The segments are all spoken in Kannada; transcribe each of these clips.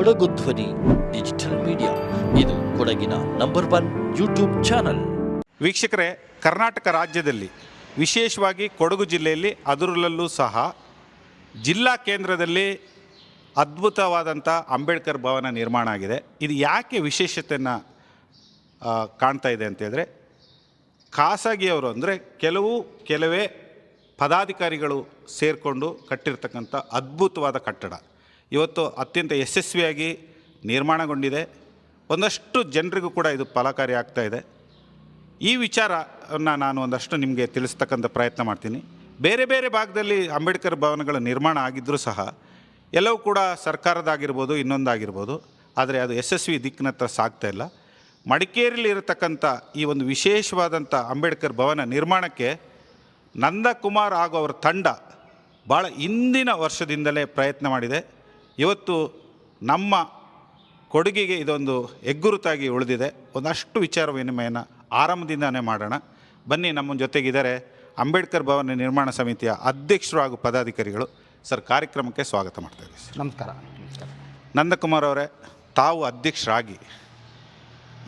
ಕೊಡಗು ಧ್ವನಿ, ಡಿಜಿಟಲ್ ಮೀಡಿಯಾ. ಇದು ಕೊಡಗಿನ ನಂಬರ್ ಒನ್ ಯೂಟ್ಯೂಬ್ ಚಾನಲ್. ವೀಕ್ಷಕರೇ, ಕರ್ನಾಟಕ ರಾಜ್ಯದಲ್ಲಿ, ವಿಶೇಷವಾಗಿ ಕೊಡಗು ಜಿಲ್ಲೆಯಲ್ಲಿ ಅದರಲ್ಲೂ ಸಹ, ಜಿಲ್ಲಾ ಕೇಂದ್ರದಲ್ಲಿ ಅದ್ಭುತವಾದಂಥ ಅಂಬೇಡ್ಕರ್ ಭವನ ನಿರ್ಮಾಣ ಆಗಿದೆ. ಇದು ಯಾಕೆ ವಿಶೇಷತೆಯನ್ನು ಕಾಣ್ತಾ ಇದೆ ಅಂತೇಳಿದ್ರೆ ಖಾಸಗಿಯವರು ಅಂದರೆ ಕೆಲವು, ಕೆಲವೇ ಪದಾಧಿಕಾರಿಗಳು ಸೇರಿಕೊಂಡು ಕಟ್ಟಿರ್ತಕ್ಕಂಥ ಅದ್ಭುತವಾದ ಕಟ್ಟಡ. ಇವತ್ತು ಅತ್ಯಂತ ಯಶಸ್ವಿಯಾಗಿ ನಿರ್ಮಾಣಗೊಂಡಿದೆ. ಒಂದಷ್ಟು ಜನರಿಗೂ ಕೂಡ ಇದು ಫಲಕಾರಿ ಆಗ್ತಾ ಇದೆ. ಈ ವಿಚಾರವನ್ನು ನಾನು ಒಂದಷ್ಟು ನಿಮಗೆ ತಿಳಿಸ್ತಕ್ಕಂಥ ಪ್ರಯತ್ನ ಮಾಡ್ತೀನಿ. ಬೇರೆ ಬೇರೆ ಭಾಗದಲ್ಲಿ ಅಂಬೇಡ್ಕರ್ ಭವನಗಳ ನಿರ್ಮಾಣ ಆಗಿದ್ದರೂ ಸಹ, ಎಲ್ಲವೂ ಕೂಡ ಸರ್ಕಾರದಾಗಿರ್ಬೋದು ಇನ್ನೊಂದಾಗಿರ್ಬೋದು. ಆದರೆ ಅದು ಯಶಸ್ವಿ ದಿಕ್ಕಿನತ್ತ ಸಾಗ್ತಾ ಇಲ್ಲ. ಮಡಿಕೇರಿಯಲ್ಲಿ ಇರತಕ್ಕಂಥ ಈ ಒಂದು ವಿಶೇಷವಾದಂಥ ಅಂಬೇಡ್ಕರ್ ಭವನ ನಿರ್ಮಾಣಕ್ಕೆ ನಂದಕುಮಾರ್ ಹಾಗೂ ಅವರ ತಂಡ ಭಾಳ ಹಿಂದಿನ ವರ್ಷದಿಂದಲೇ ಪ್ರಯತ್ನ ಮಾಡಿದೆ. ಇವತ್ತು ನಮ್ಮ ಕೊಡುಗೆಗೆ ಇದೊಂದು ಹೆಗ್ಗುರುತಾಗಿ ಉಳಿದಿದೆ. ಒಂದಷ್ಟು ವಿಚಾರ ವಿನಿಮಯನ ಆರಂಭದಿಂದನೇ ಮಾಡೋಣ. ಬನ್ನಿ ನಮ್ಮ ಜೊತೆಗಿದ್ದಾರೆ ಅಂಬೇಡ್ಕರ್ ಭವನ ನಿರ್ಮಾಣ ಸಮಿತಿಯ ಅಧ್ಯಕ್ಷರು ಹಾಗೂ ಪದಾಧಿಕಾರಿಗಳು. ಸರ್ ಕಾರ್ಯಕ್ರಮಕ್ಕೆ ಸ್ವಾಗತ ಮಾಡ್ತಾ ಇದ್ದೀವಿ ಸರ್. ನಮಸ್ಕಾರ. ನಂದಕುಮಾರ್ ಅವರೇ ತಾವು ಅಧ್ಯಕ್ಷರಾಗಿ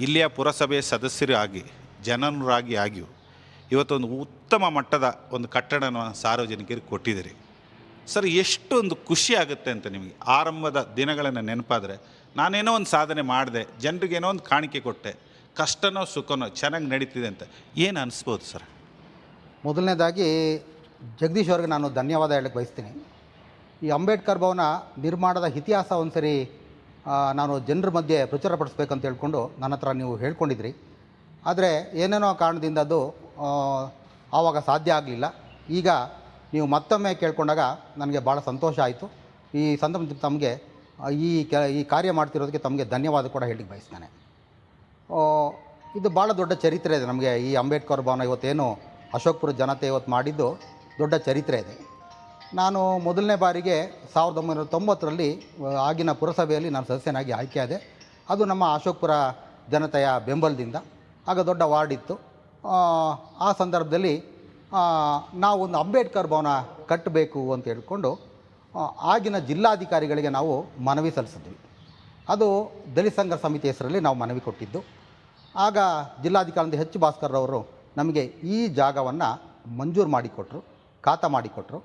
ಇಲ್ಲಿಯ ಪುರಸಭೆಯ ಸದಸ್ಯರು ಆಗಿ ಜನರಾಗಿ ಆಗಿಯೂ ಇವತ್ತೊಂದು ಉತ್ತಮ ಮಟ್ಟದ ಒಂದು ಕಟ್ಟಡನ ಸಾರ್ವಜನಿಕರಿಗೆ ಕೊಟ್ಟಿದ್ದೀರಿ. ಸರ್, ಎಷ್ಟೊಂದು ಖುಷಿ ಆಗುತ್ತೆ ಅಂತ ನಿಮಗೆ ಆರಂಭದ ದಿನಗಳನ್ನು ನೆನಪಾದರೆ ನಾನೇನೋ ಒಂದು ಸಾಧನೆ ಮಾಡಿದೆ ಜನರಿಗೇನೋ ಒಂದು ಕಾಣಿಕೆ ಕೊಟ್ಟೆ, ಕಷ್ಟನೋ ಸುಖನೋ ಚೆನ್ನಾಗಿ ನಡೀತಿದೆ ಅಂತ ಏನು ಅನಿಸ್ಬೋದು ಸರ್? ಮೊದಲನೇದಾಗಿ ಜಗದೀಶ್ ಅವ್ರಿಗೆ ನಾನು ಧನ್ಯವಾದ ಹೇಳಕ್ಕೆ ಬಯಸ್ತೀನಿ. ಈ ಅಂಬೇಡ್ಕರ್ ಭವನ ನಿರ್ಮಾಣದ ಇತಿಹಾಸ ಒಂದು ಸರಿ ನಾನು ಜನರ ಮಧ್ಯೆ ಪ್ರಚುರಪಡಿಸ್ಬೇಕಂತ ಹೇಳ್ಕೊಂಡು ನನ್ನ ಹತ್ರ ನೀವು ಹೇಳ್ಕೊಂಡಿದ್ರಿ. ಆದರೆ ಏನೇನೋ ಕಾರಣದಿಂದ ಅದು ಆವಾಗ ಸಾಧ್ಯ ಆಗಲಿಲ್ಲ. ಈಗ ನೀವು ಮತ್ತೊಮ್ಮೆ ಕೇಳಿಕೊಂಡಾಗ ನನಗೆ ಭಾಳ ಸಂತೋಷ ಆಯಿತು. ಈ ಸಂದರ್ಭದಲ್ಲಿ ತಮಗೆ ಈ ಕೆ, ಈ ಕಾರ್ಯ ಮಾಡ್ತಿರೋದಕ್ಕೆ ತಮಗೆ ಧನ್ಯವಾದ ಕೂಡ ಹೇಳಲಿಕ್ಕೆ ಬಯಸ್ತೇನೆ. ಇದು ಭಾಳ ದೊಡ್ಡ ಚರಿತ್ರೆ ಇದೆ ನಮಗೆ. ಈ ಅಂಬೇಡ್ಕರ್ ಭವನ ಇವತ್ತೇನು ಅಶೋಕ್ಪುರ ಜನತೆ ಇವತ್ತು ಮಾಡಿದ್ದು ದೊಡ್ಡ ಚರಿತ್ರೆ ಇದೆ. ನಾನು ಮೊದಲನೇ ಬಾರಿಗೆ ಸಾವಿರದ ಒಂಬೈನೂರ ತೊಂಬತ್ತರಲ್ಲಿ ಆಗಿನ ಪುರಸಭೆಯಲ್ಲಿ ನಾನು ಸದಸ್ಯನಾಗಿ ಆಯ್ಕೆಯಾದೆ ಅದು ನಮ್ಮ ಅಶೋಕ್ಪುರ ಜನತೆಯ ಬೆಂಬಲದಿಂದ, ಆಗ ದೊಡ್ಡ ವಾರ್ಡ್ ಇತ್ತು. ಆ ಸಂದರ್ಭದಲ್ಲಿ ಆ, ನಾವು ಒಂದು ಅಂಬೇಡ್ಕರ್ ಭವನ ಕಟ್ಟಬೇಕು ಅಂತ ಹೇಳಿಕೊಂಡು ಆಗಿನ ಜಿಲ್ಲಾಧಿಕಾರಿಗಳಿಗೆ ನಾವು ಮನವಿ ಸಲ್ಲಿಸಿದ್ವಿ. ಅದು ದಲಿತ ಸಂಘ ಸಮಿತಿ ಹೆಸರಲ್ಲಿ ನಾವು ಮನವಿ ಕೊಟ್ಟಿದ್ದು. ಆಗ ಜಿಲ್ಲಾಧಿಕಾರಿ ಹೆಚ್ ಭಾಸ್ಕರ್ ಅವರು ನಮಗೆ ಈ ಜಾಗವನ್ನು ಮಂಜೂರು ಮಾಡಿಕೊಟ್ರು ಖಾತಾ ಮಾಡಿಕೊಟ್ರು.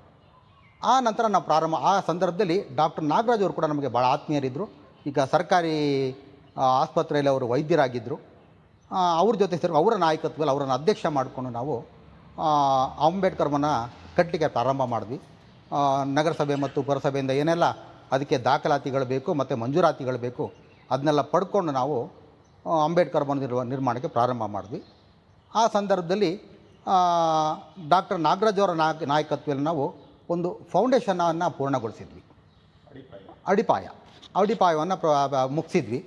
ಆ ನಂತರ ನಾವು ಪ್ರಾರಂಭ ಆ ಸಂದರ್ಭದಲ್ಲಿ ಡಾಕ್ಟರ್ ನಾಗರಾಜ್ ಅವರು ಕೂಡ ನಮಗೆ ಭಾಳ ಆತ್ಮೀಯರಿದ್ದರು ಈಗ ಸರ್ಕಾರಿ ಆಸ್ಪತ್ರೆಯಲ್ಲಿ ಅವರು ವೈದ್ಯರಾಗಿದ್ದರು ಅವ್ರ ಜೊತೆ ಸೇರಿ ಅವರ ನಾಯಕತ್ವದಲ್ಲಿ ಅವರನ್ನು ಅಧ್ಯಕ್ಷ ಮಾಡಿಕೊಂಡು ನಾವು ಅಂಬೇಡ್ಕರ್ಮನ ಕಟ್ಟಲಿಕ್ಕೆ ಪ್ರಾರಂಭ ಮಾಡಿದ್ವಿ. ನಗರಸಭೆ ಮತ್ತು ಪುರಸಭೆಯಿಂದ ಏನೆಲ್ಲ ಅದಕ್ಕೆ ದಾಖಲಾತಿಗಳು ಬೇಕು ಮತ್ತು ಮಂಜೂರಾತಿಗಳು ಬೇಕು ಅದನ್ನೆಲ್ಲ ಪಡ್ಕೊಂಡು ನಾವು ಅಂಬೇಡ್ಕರ್ ಮನ ನಿರ್ವ ನಿರ್ಮಾಣಕ್ಕೆ ಪ್ರಾರಂಭ ಮಾಡಿದ್ವಿ. ಆ ಸಂದರ್ಭದಲ್ಲಿ ಡಾಕ್ಟರ್ ನಾಗರಾಜ್ ಅವರ ನಾಯಕ ನಾಯಕತ್ವದಲ್ಲಿ ನಾವು ಒಂದು ಫೌಂಡೇಶನನ್ನು ಪೂರ್ಣಗೊಳಿಸಿದ್ವಿ. ಅಡಿಪಾಯ. ಅಡಿಪಾಯವನ್ನು ಪ್ರ ಮುಗಿಸಿದ್ವಿ.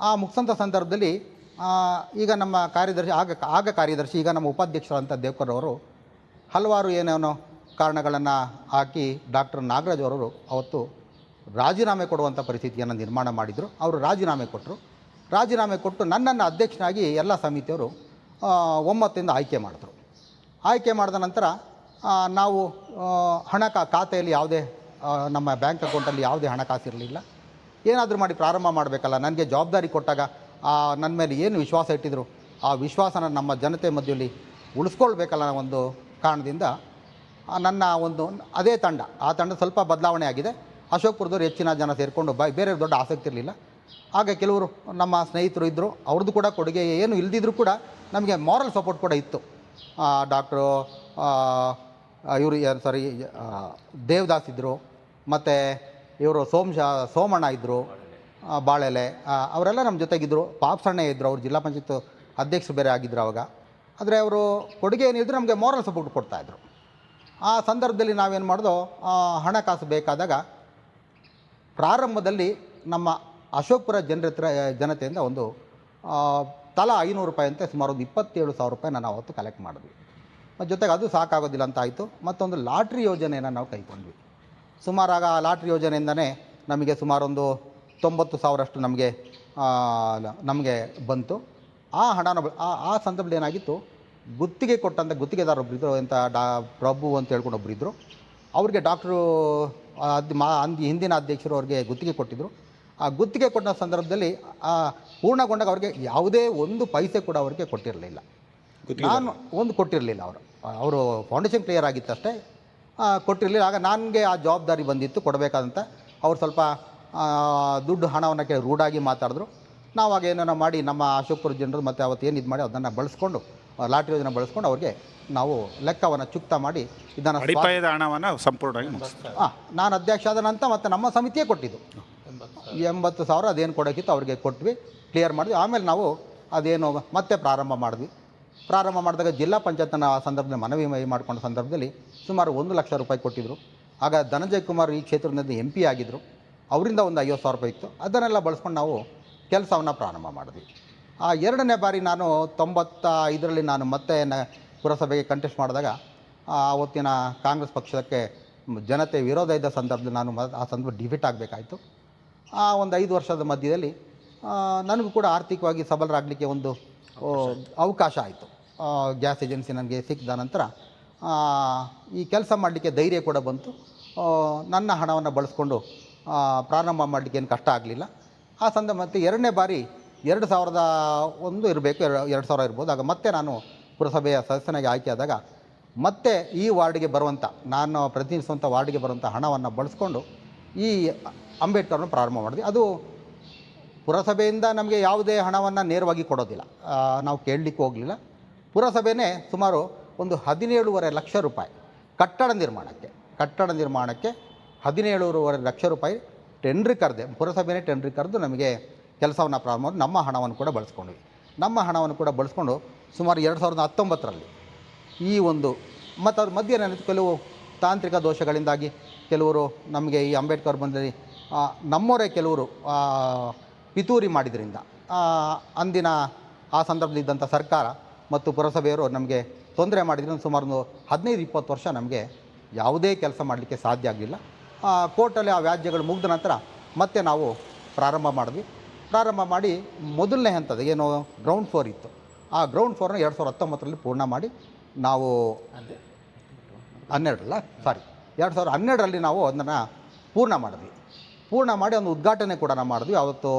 ಆ ಮುಗಿಸಂಥ ಸಂದರ್ಭದಲ್ಲಿ ಈಗ ನಮ್ಮ ಕಾರ್ಯದರ್ಶಿ, ಆಗ ಆಗ ಕಾರ್ಯದರ್ಶಿ, ಈಗ ನಮ್ಮ ಉಪಾಧ್ಯಕ್ಷರಂಥ ದೇವ್ಕರ್ ಅವರು ಹಲವಾರು ಏನೇನೋ ಕಾರಣಗಳನ್ನು ಹಾಕಿ ಡಾಕ್ಟರ್ ನಾಗರಾಜ್ ಅವರು ಅವತ್ತು ರಾಜೀನಾಮೆ ಕೊಡುವಂಥ ಪರಿಸ್ಥಿತಿಯನ್ನು ನಿರ್ಮಾಣ ಮಾಡಿದರು. ಅವರು ರಾಜೀನಾಮೆ ಕೊಟ್ಟರು. ರಾಜೀನಾಮೆ ಕೊಟ್ಟು ನನ್ನನ್ನು ಅಧ್ಯಕ್ಷನಾಗಿ ಎಲ್ಲ ಸಮಿತಿಯವರು ಒಮ್ಮತ್ತಿಂದ ಆಯ್ಕೆ ಮಾಡಿದ್ರು. ಆಯ್ಕೆ ಮಾಡಿದ ನಂತರ ನಾವು ಹಣ ಖಾತೆಯಲ್ಲಿ ಯಾವುದೇ ನಮ್ಮ ಬ್ಯಾಂಕ್ ಅಕೌಂಟಲ್ಲಿ ಯಾವುದೇ ಹಣಕಾಸು ಇರಲಿಲ್ಲ ಏನಾದರೂ ಮಾಡಿ ಪ್ರಾರಂಭ ಮಾಡಬೇಕಲ್ಲ, ನನಗೆ ಜವಾಬ್ದಾರಿ ಕೊಟ್ಟಾಗ ನನ್ನ ಮೇಲೆ ಏನು ವಿಶ್ವಾಸ ಇಟ್ಟಿದ್ರು, ಆ ವಿಶ್ವಾಸನ ನಮ್ಮ ಜನತೆ ಮಧ್ಯದಲ್ಲಿ ಉಳಿಸ್ಕೊಳ್ಬೇಕಲ್ಲ ಒಂದು ಕಾರಣದಿಂದ ನನ್ನ ಒಂದು ಅದೇ ತಂಡ, ಆ ತಂಡ ಸ್ವಲ್ಪ ಬದಲಾವಣೆ ಆಗಿದೆ. ಅಶೋಕ್ಪುರದವ್ರು ಹೆಚ್ಚಿನ ಜನ ಸೇರಿಕೊಂಡು ಬ, ಬೇರೆ ದೊಡ್ಡ ಆಸಕ್ತಿ ಇರಲಿಲ್ಲ. ಆಗ ಕೆಲವರು ನಮ್ಮ ಸ್ನೇಹಿತರು ಇದ್ದರು ಅವ್ರದ್ದು ಕೂಡ ಕೊಡುಗೆ ಏನು ಇಲ್ದಿದ್ರೂ ಕೂಡ ನಮಗೆ ಮಾರಲ್ ಸಪೋರ್ಟ್ ಕೂಡ ಇತ್ತು. ಡಾಕ್ಟ್ರು ಇವರು ಸಾರಿ ದೇವದಾಸ್ ಇದ್ದರು ಮತ್ತು ಇವರು ಸೋಮಶ ಸೋಮಣ್ಣ ಇದ್ದರು ಬಾಳೆಲೆ ಅವರೆಲ್ಲ ನಮ್ಮ ಜೊತೆಗಿದ್ದರು ಪಾಪ್ಸಣ್ಣ ಇದ್ದರು ಅವರು ಜಿಲ್ಲಾ ಪಂಚಾಯತ್ ಅಧ್ಯಕ್ಷರು ಬೇರೆ ಆಗಿದ್ದರು ಅವಾಗ. ಆದರೆ ಅವರು ಕೊಡುಗೆ ಏನಿದ್ರು ನಮಗೆ ಮೋರಲ್ ಸಪೋರ್ಟ್ ಕೊಡ್ತಾಯಿದ್ರು ಆ ಸಂದರ್ಭದಲ್ಲಿ ನಾವೇನು ಮಾಡಿದೋ ಹಣಕಾಸು ಬೇಕಾದಾಗ ಪ್ರಾರಂಭದಲ್ಲಿ ನಮ್ಮ ಅಶೋಕ್ಪುರ ಜನರ ಹತ್ರ ಜನತೆಯಿಂದ ಒಂದು ತಲಾ ಐನೂರು ರೂಪಾಯಿ ಅಂತೆ ಸುಮಾರು ಒಂದು ಇಪ್ಪತ್ತೇಳು ಸಾವಿರ ರೂಪಾಯಿ ನಾವು ಅವತ್ತು ಕಲೆಕ್ಟ್ ಮಾಡಿದ್ವಿ. ಮತ್ತು ಜೊತೆಗೆ ಅದು ಸಾಕಾಗೋದಿಲ್ಲ ಅಂತ ಆಯಿತು. ಮತ್ತೊಂದು ಲಾಟ್ರಿ ಯೋಜನೆಯನ್ನು ನಾವು ಕೈಗೊಂಡ್ವಿ. ಸುಮಾರಾಗ ಆ ಲಾಟ್ರಿ ಯೋಜನೆಯಿಂದನೇ ನಮಗೆ ಸುಮಾರೊಂದು ತೊಂಬತ್ತು ಸಾವಿರಷ್ಟು ನಮಗೆ ನಮಗೆ ಬಂತು. ಆ ಹಣನ ಆ ಸಂದರ್ಭದಲ್ಲಿ ಏನಾಗಿತ್ತು ಗುತ್ತಿಗೆ ಕೊಟ್ಟಂಥ ಗುತ್ತಿಗೆದಾರ ಒಬ್ಬರಿದ್ದರು ಅಂತ ಡಾ ಪ್ರಭು ಅಂತ ಹೇಳ್ಕೊಂಡು ಒಬ್ಬರಿದ್ದರು ಅವ್ರಿಗೆ ಡಾಕ್ಟ್ರು ಅದು ಮಾ ಅಂದ ಹಿಂದಿನ ಅಧ್ಯಕ್ಷರು ಅವ್ರಿಗೆ ಗುತ್ತಿಗೆ ಕೊಟ್ಟಿದ್ದರು ಆ ಗುತ್ತಿಗೆ ಕೊಟ್ಟ ಸಂದರ್ಭದಲ್ಲಿ ಆ ಪೂರ್ಣಗೊಂಡಾಗ ಅವ್ರಿಗೆ ಯಾವುದೇ ಒಂದು ಪೈಸೆ ಕೂಡ ಅವ್ರಿಗೆ ಕೊಟ್ಟಿರಲಿಲ್ಲ. ನಾನು ಒಂದು ಕೊಟ್ಟಿರಲಿಲ್ಲ ಅವರು. ಅವರು ಫೌಂಡೇಶನ್ ಕ್ಲಿಯರ್ ಆಗಿತ್ತಷ್ಟೇ ಕೊಟ್ಟಿರಲಿಲ್ಲ. ಆಗ ನನಗೆ ಆ ಜವಾಬ್ದಾರಿ ಬಂದಿತ್ತು ಕೊಡಬೇಕಾದಂಥ ಅವ್ರು ಸ್ವಲ್ಪ ದುಡ್ಡು ಹಣವನ್ನು ಕೇಳಿ ರೂಢಾಗಿ ಮಾತಾಡಿದ್ರು. ನಾವಾಗ ಏನೇನೋ ಮಾಡಿ ನಮ್ಮ ಅಶೋಕ್ಪುರ ಜನರು ಮತ್ತು ಅವತ್ತು ಏನು ಇದು ಮಾಡಿ ಅದನ್ನು ಬಳಸ್ಕೊಂಡು ಲಾಟ್ರಿ ಯೋಜನೆ ಬಳಸ್ಕೊಂಡು ಅವ್ರಿಗೆ ನಾವು ಲೆಕ್ಕವನ್ನು ಚುಕ್ತ ಮಾಡಿ ಇದನ್ನು ಹಣವನ್ನು ಸಂಪೂರ್ಣವಾಗಿ ಹಾಂ ನಾನು ಅಧ್ಯಕ್ಷ ಆದ ನಂತರ ಮತ್ತು ನಮ್ಮ ಸಮಿತಿಯೇ ಕೊಟ್ಟಿದ್ದು. ಎಂಬತ್ತು ಸಾವಿರ ಅದೇನು ಕೊಡೋಕ್ಕಿತ್ತು ಅವ್ರಿಗೆ ಕೊಟ್ವಿ ಕ್ಲಿಯರ್ ಮಾಡಿದ್ವಿ. ಆಮೇಲೆ ನಾವು ಅದೇನು ಮತ್ತೆ ಪ್ರಾರಂಭ ಮಾಡಿದ್ವಿ. ಪ್ರಾರಂಭ ಮಾಡಿದಾಗ ಜಿಲ್ಲಾ ಪಂಚಾಯತ್ನ ಆ ಸಂದರ್ಭದಲ್ಲಿ ಮನವಿ ಮಾಡಿಕೊಂಡ ಸಂದರ್ಭದಲ್ಲಿ ಸುಮಾರು ಒಂದು ಲಕ್ಷ ರೂಪಾಯಿ ಕೊಟ್ಟಿದ್ದರು ಆಗ ಧನಂಜಯ್ ಕುಮಾರ್ ಈ ಕ್ಷೇತ್ರದಿಂದ ಎಂ ಪಿ ಆಗಿದ್ದರು ಅವರಿಂದ ಒಂದು ಐವತ್ತು ಸಾವಿರ ರೂಪಾಯಿ ಇತ್ತು. ಅದನ್ನೆಲ್ಲ ಬಳಸ್ಕೊಂಡು ನಾವು ಕೆಲಸವನ್ನು ಪ್ರಾರಂಭ ಮಾಡಿದ್ವಿ. ಆ ಎರಡನೇ ಬಾರಿ ನಾನು ತೊಂಬತ್ತ ಐದರಲ್ಲಿ ನಾನು ಮತ್ತೆ ನ ಪುರಸಭೆಗೆ ಕಂಟೆಸ್ಟ್ ಮಾಡಿದಾಗ ಆವತ್ತಿನ ಕಾಂಗ್ರೆಸ್ ಪಕ್ಷಕ್ಕೆ ಜನತೆ ವಿರೋಧ ಇದ್ದ ಸಂದರ್ಭದಲ್ಲಿ ನಾನು ಆ ಸಂದರ್ಭ ಡಿಫಿಟ್ ಆಗಬೇಕಾಯಿತು. ಆ ಒಂದು ಐದು ವರ್ಷದ ಮಧ್ಯದಲ್ಲಿ ನನಗೂ ಕೂಡ ಆರ್ಥಿಕವಾಗಿ ಸಬಲರಾಗಲಿಕ್ಕೆ ಒಂದು ಅವಕಾಶ ಆಯಿತು. ಗ್ಯಾಸ್ ಏಜೆನ್ಸಿ ನನಗೆ ಸಿಕ್ಕಿದ ನಂತರ ಈ ಕೆಲಸ ಮಾಡಲಿಕ್ಕೆ ಧೈರ್ಯ ಕೂಡ ಬಂತು. ನನ್ನ ಹಣವನ್ನು ಬಳಸ್ಕೊಂಡು ಪ್ರಾರಂಭ ಮಾಡಲಿಕ್ಕೆ ಏನು ಕಷ್ಟ ಆಗಲಿಲ್ಲ. ಆ ಸಂದ, ಮತ್ತು ಎರಡನೇ ಬಾರಿ ಎರಡು ಸಾವಿರದ ಒಂದು ಇರಬೇಕು, ಎರಡು ಸಾವಿರ ಇರ್ಬೋದು. ಆಗ ಮತ್ತೆ ನಾನು ಪುರಸಭೆಯ ಸದಸ್ಯನಾಗಿ ಆಯ್ಕೆಯಾದಾಗ ಮತ್ತೆ ಈ ವಾರ್ಡ್ಗೆ ಬರುವಂಥ ನಾನು ಪ್ರತಿನಿಧಿಸುವಂಥ ವಾರ್ಡ್ಗೆ ಬರುವಂಥ ಹಣವನ್ನು ಬಳಸ್ಕೊಂಡು ಈ ಅಂಬೇಡ್ಕರ್ನ ಪ್ರಾರಂಭ ಮಾಡಿದ್ವಿ ಅದು ಪುರಸಭೆಯಿಂದ ನಮಗೆ ಯಾವುದೇ ಹಣವನ್ನು ನೇರವಾಗಿ ಕೊಡೋದಿಲ್ಲ. ನಾವು ಕೇಳಲಿಕ್ಕೆ ಹೋಗಲಿಲ್ಲ. ಪುರಸಭೆಯೇ ಸುಮಾರು ಒಂದು ಹದಿನೇಳುವರೆ ಲಕ್ಷ ರೂಪಾಯಿ ಕಟ್ಟಡ ನಿರ್ಮಾಣಕ್ಕೆ ಕಟ್ಟಡ ನಿರ್ಮಾಣಕ್ಕೆ ಹದಿನೇಳುವರೆ ಲಕ್ಷ ರೂಪಾಯಿ ಟೆಂಡ್ರಿ ಕರೆದೆ ಪುರಸಭೆಯೇ ಟೆಂಡ್ರಿ ಕರೆದು ನಮಗೆ ಕೆಲಸವನ್ನು ಪ್ರಾರಂಭ ಮಾಡಿ, ನಮ್ಮ ಹಣವನ್ನು ಕೂಡ ಬಳಸ್ಕೊಂಡ್ವಿ. ನಮ್ಮ ಹಣವನ್ನು ಕೂಡ ಬಳಸ್ಕೊಂಡು ಸುಮಾರು ಎರಡು ಸಾವಿರದ ಹತ್ತೊಂಬತ್ತರಲ್ಲಿ ಈ ಒಂದು ಮತ್ತು ಅದ್ರ ಮಧ್ಯೆ ಏನಾಯಿತು ಕೆಲವು ತಾಂತ್ರಿಕ ದೋಷಗಳಿಂದಾಗಿ ಕೆಲವರು ನಮಗೆ ಈ ಅಂಬೇಡ್ಕರ್ ಬಂದಲ್ಲಿ ನಮ್ಮೋರೇ ಕೆಲವರು ಪಿತೂರಿ ಮಾಡಿದ್ರಿಂದ ಅಂದಿನ ಆ ಸಂದರ್ಭದಲ್ಲಿದ್ದಂಥ ಸರ್ಕಾರ ಮತ್ತು ಪುರಸಭೆಯವರು ನಮಗೆ ತೊಂದರೆ ಮಾಡಿದ್ರಿಂದ ಸುಮಾರು ಹದಿನೈದು ಇಪ್ಪತ್ತು ವರ್ಷ ನಮಗೆ ಯಾವುದೇ ಕೆಲಸ ಮಾಡಲಿಕ್ಕೆ ಸಾಧ್ಯ ಆಗಲಿಲ್ಲ. ಕೋರ್ಟಲ್ಲಿ ಆ ವ್ಯಾಜ್ಯಗಳು ಮುಗಿದ ನಂತರ ಮತ್ತೆ ನಾವು ಪ್ರಾರಂಭ ಮಾಡಿದ್ವಿ. ಪ್ರಾರಂಭ ಮಾಡಿ ಮೊದಲನೇ ಹಂತದ ಏನು ಗ್ರೌಂಡ್ ಫ್ಲೋರ್ ಇತ್ತು. ಆ ಗ್ರೌಂಡ್ ಫ್ಲೋರ್ನ ಎರಡು ಸಾವಿರದ ಹತ್ತೊಂಬತ್ತರಲ್ಲಿ ಪೂರ್ಣ ಮಾಡಿ ನಾವು ಹನ್ನೆರಡಲ್ಲ? ಸಾರಿ ಎರಡು ಸಾವಿರದ ಹನ್ನೆರಡರಲ್ಲಿ ನಾವು ಅದನ್ನು ಪೂರ್ಣ ಮಾಡಿದ್ವಿ. ಪೂರ್ಣ ಮಾಡಿ ಒಂದು ಉದ್ಘಾಟನೆ ಕೂಡ ನಾವು ಮಾಡಿದ್ವಿ. ಅವತ್ತು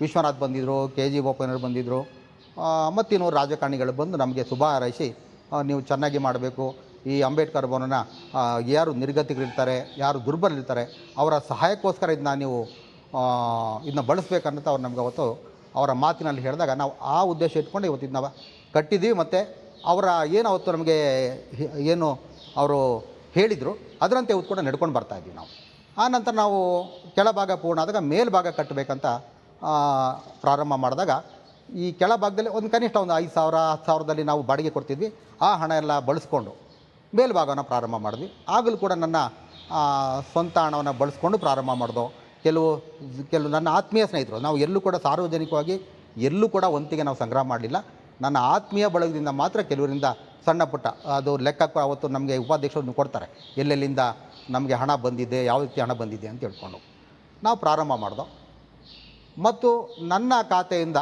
ವಿಶ್ವನಾಥ್ ಬಂದಿದ್ದರು ಕೆ ಜಿ ಬೋಪಯ್ಯನವರು ಬಂದಿದ್ದರು ಮತ್ತಿನ್ನೂರು ರಾಜಕಾರಣಿಗಳು ಬಂದು ನಮಗೆ ಶುಭ ಹಾರೈಸಿ ನೀವು ಚೆನ್ನಾಗಿ ಮಾಡಬೇಕು. ಈ ಅಂಬೇಡ್ಕರ್ ಭವನನ ಯಾರು ನಿರ್ಗತಿಗಳಿರ್ತಾರೆ ಯಾರು ದುರ್ಬಲರಿರ್ತಾರೆ, ಅವರ ಸಹಾಯಕ್ಕೋಸ್ಕರ ಇದನ್ನ ನೀವು ಇದನ್ನ ಬಳಸ್ಬೇಕನ್ನೋದು ಅವ್ರು ನಮ್ಗೆ ಅವತ್ತು ಅವರ ಮಾತಿನಲ್ಲಿ ಹೇಳಿದಾಗ ನಾವು ಆ ಉದ್ದೇಶ ಇಟ್ಕೊಂಡು ಇವತ್ತು ಇದನ್ನ ಕಟ್ಟಿದ್ದೀವಿ. ಮತ್ತು ಅವರ ಏನು ಅವತ್ತು ನಮಗೆ ಏನು ಅವರು ಹೇಳಿದರು, ಅದರಂತೆ ಕೂಡ ನಡ್ಕೊಂಡು ಬರ್ತಾ ಇದ್ದೀವಿ ನಾವು. ಆ ನಂತರ ನಾವು ಕೆಳಭಾಗ ಪೂರ್ಣ ಆದಾಗ ಮೇಲ್ಭಾಗ ಕಟ್ಟಬೇಕಂತ ಪ್ರಾರಂಭ ಮಾಡಿದಾಗ ಈ ಕೆಳಭಾಗದಲ್ಲಿ ಒಂದು ಕನಿಷ್ಠ ಒಂದು ಐದು ಸಾವಿರ, ಹತ್ತು ಸಾವಿರದಲ್ಲಿ ನಾವು ಬಾಡಿಗೆ ಕೊಡ್ತಿದ್ವಿ. ಆ ಹಣ ಎಲ್ಲ ಬಳಸ್ಕೊಂಡು ಮೇಲ್ಭಾಗವನ್ನು ಪ್ರಾರಂಭ ಮಾಡಿದ್ವಿ. ಆಗಲೂ ಕೂಡ ನನ್ನ ಸ್ವಂತ ಹಣವನ್ನು ಬಳಸ್ಕೊಂಡು ಪ್ರಾರಂಭ ಮಾಡಿದೋ ಕೆಲವು ಕೆಲವು ನನ್ನ ಆತ್ಮೀಯ ಸ್ನೇಹಿತರು, ನಾವು ಎಲ್ಲೂ ಕೂಡ ಸಾರ್ವಜನಿಕವಾಗಿ ಎಲ್ಲೂ ಕೂಡ ಒಂತಿಗೆ ನಾವು ಸಂಗ್ರಹ ಮಾಡಲಿಲ್ಲ. ನನ್ನ ಆತ್ಮೀಯ ಬಳಗದಿಂದ ಮಾತ್ರ ಕೆಲವರಿಂದ ಸಣ್ಣ ಪುಟ್ಟ, ಅದು ಲೆಕ್ಕಕ್ಕೆ ಅವತ್ತು ನಮಗೆ ಉಪಾಧ್ಯಕ್ಷರನ್ನು ಕೊಡ್ತಾರೆ. ಎಲ್ಲೆಲ್ಲಿಂದ ನಮಗೆ ಹಣ ಬಂದಿದೆ, ಯಾವ ರೀತಿ ಹಣ ಬಂದಿದೆ ಅಂತ ಹೇಳ್ಕೊಂಡು ನಾವು ಪ್ರಾರಂಭ ಮಾಡ್ದೋ. ಮತ್ತು ನನ್ನ ಖಾತೆಯಿಂದ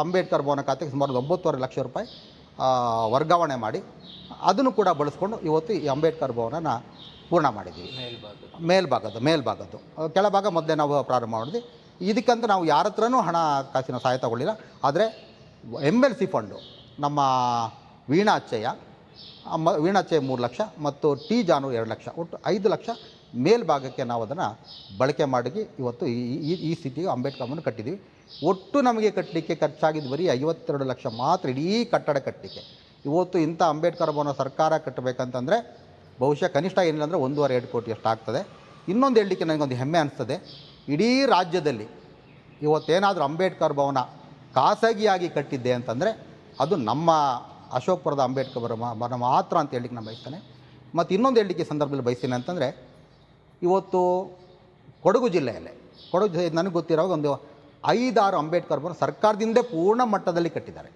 ಅಂಬೇಡ್ಕರ್ ಭವನ ಖಾತೆಗೆ ಸುಮಾರು ಒಂಬತ್ತುವರೆ ಲಕ್ಷ ರೂಪಾಯಿ ವರ್ಗಾವಣೆ ಮಾಡಿ ಅದನ್ನು ಕೂಡ ಬಳಸ್ಕೊಂಡು ಇವತ್ತು ಈ ಅಂಬೇಡ್ಕರ್ ಭವನನ ಪೂರ್ಣ ಮಾಡಿದ್ದೀವಿ. ಮೇಲ್ಭಾಗದ್ದು. ಮೇಲ್ಭಾಗದ್ದು ಕೆಳಭಾಗ ಮೊದಲೇ ನಾವು ಪ್ರಾರಂಭ ಮಾಡಿದ್ವಿ. ಇದಕ್ಕಂತ ನಾವು ಯಾರ ಹತ್ರನೂ ಹಣ ಕಾಸಿನ ಸಹಾಯ ತಗೊಳ್ಳಿಲ್ಲ. ಆದರೆ ಎಂ ಎಲ್ ಸಿ ಫಂಡು ನಮ್ಮ ವೀಣಾಚ್ಚಯ್ಯ ಆ, ಮ ವೀಣಾಚಯ ಮೂರು ಲಕ್ಷ ಮತ್ತು ಟಿ ಜಾನು ಎರಡು ಲಕ್ಷ. ಒಟ್ಟು ಐದು ಲಕ್ಷ ಮೇಲ್ಭಾಗಕ್ಕೆ ನಾವು ಅದನ್ನು ಬಳಕೆ ಮಾಡಿ ಇವತ್ತು ಈ ಈ ಸ್ಥಿತಿಗೆ ಅಂಬೇಡ್ಕರ್ಮನ್ನು ಕಟ್ಟಿದ್ದೀವಿ. ಒಟ್ಟು ನಮಗೆ ಕಟ್ಟಲಿಕ್ಕೆ ಖರ್ಚಾಗಿದ್ದು ಬರೀ ಐವತ್ತೆರಡು ಲಕ್ಷ ಮಾತ್ರ, ಇಡೀ ಕಟ್ಟಡ ಕಟ್ಟಲಿಕ್ಕೆ. ಇವತ್ತು ಇಂಥ ಅಂಬೇಡ್ಕರ್ ಭವನ ಸರ್ಕಾರ ಕಟ್ಟಬೇಕಂತಂದರೆ ಬಹುಶಃ ಕನಿಷ್ಠ ಏನಿಲ್ಲ ಅಂದರೆ ಒಂದೂವರೆ, ಎರಡು ಕೋಟಿ ಅಷ್ಟು ಆಗ್ತದೆ. ಇನ್ನೊಂದು ಹೇಳಲಿಕ್ಕೆ ನನಗೊಂದು ಹೆಮ್ಮೆ ಅನಿಸ್ತದೆ. ಇಡೀ ರಾಜ್ಯದಲ್ಲಿ ಇವತ್ತೇನಾದರೂ ಅಂಬೇಡ್ಕರ್ ಭವನ ಖಾಸಗಿಯಾಗಿ ಕಟ್ಟಿದ್ದೆ ಅಂತಂದರೆ ಅದು ನಮ್ಮ ಅಶೋಕ್ಪುರದ ಅಂಬೇಡ್ಕರ್ ಭವನ ಮಾತ್ರ ಅಂತ ಹೇಳಲಿಕ್ಕೆ ನಾನು ಬಯಸ್ತೇನೆ. ಮತ್ತು ಇನ್ನೊಂದು ಹೇಳಲಿಕ್ಕೆ ಸಂದರ್ಭದಲ್ಲಿ ಬಯಸ್ತೀನಿ ಅಂತಂದರೆ, ಇವತ್ತು ಕೊಡಗು ಜಿಲ್ಲೆಯಲ್ಲೇ, ಕೊಡಗು ನನಗೆ ಗೊತ್ತಿರೋ ಒಂದು ಐದಾರು ಅಂಬೇಡ್ಕರ್ ಭವನ ಸರ್ಕಾರದಿಂದ ಪೂರ್ಣ ಮಟ್ಟದಲ್ಲಿ ಕಟ್ಟಿದ್ದಾರೆ.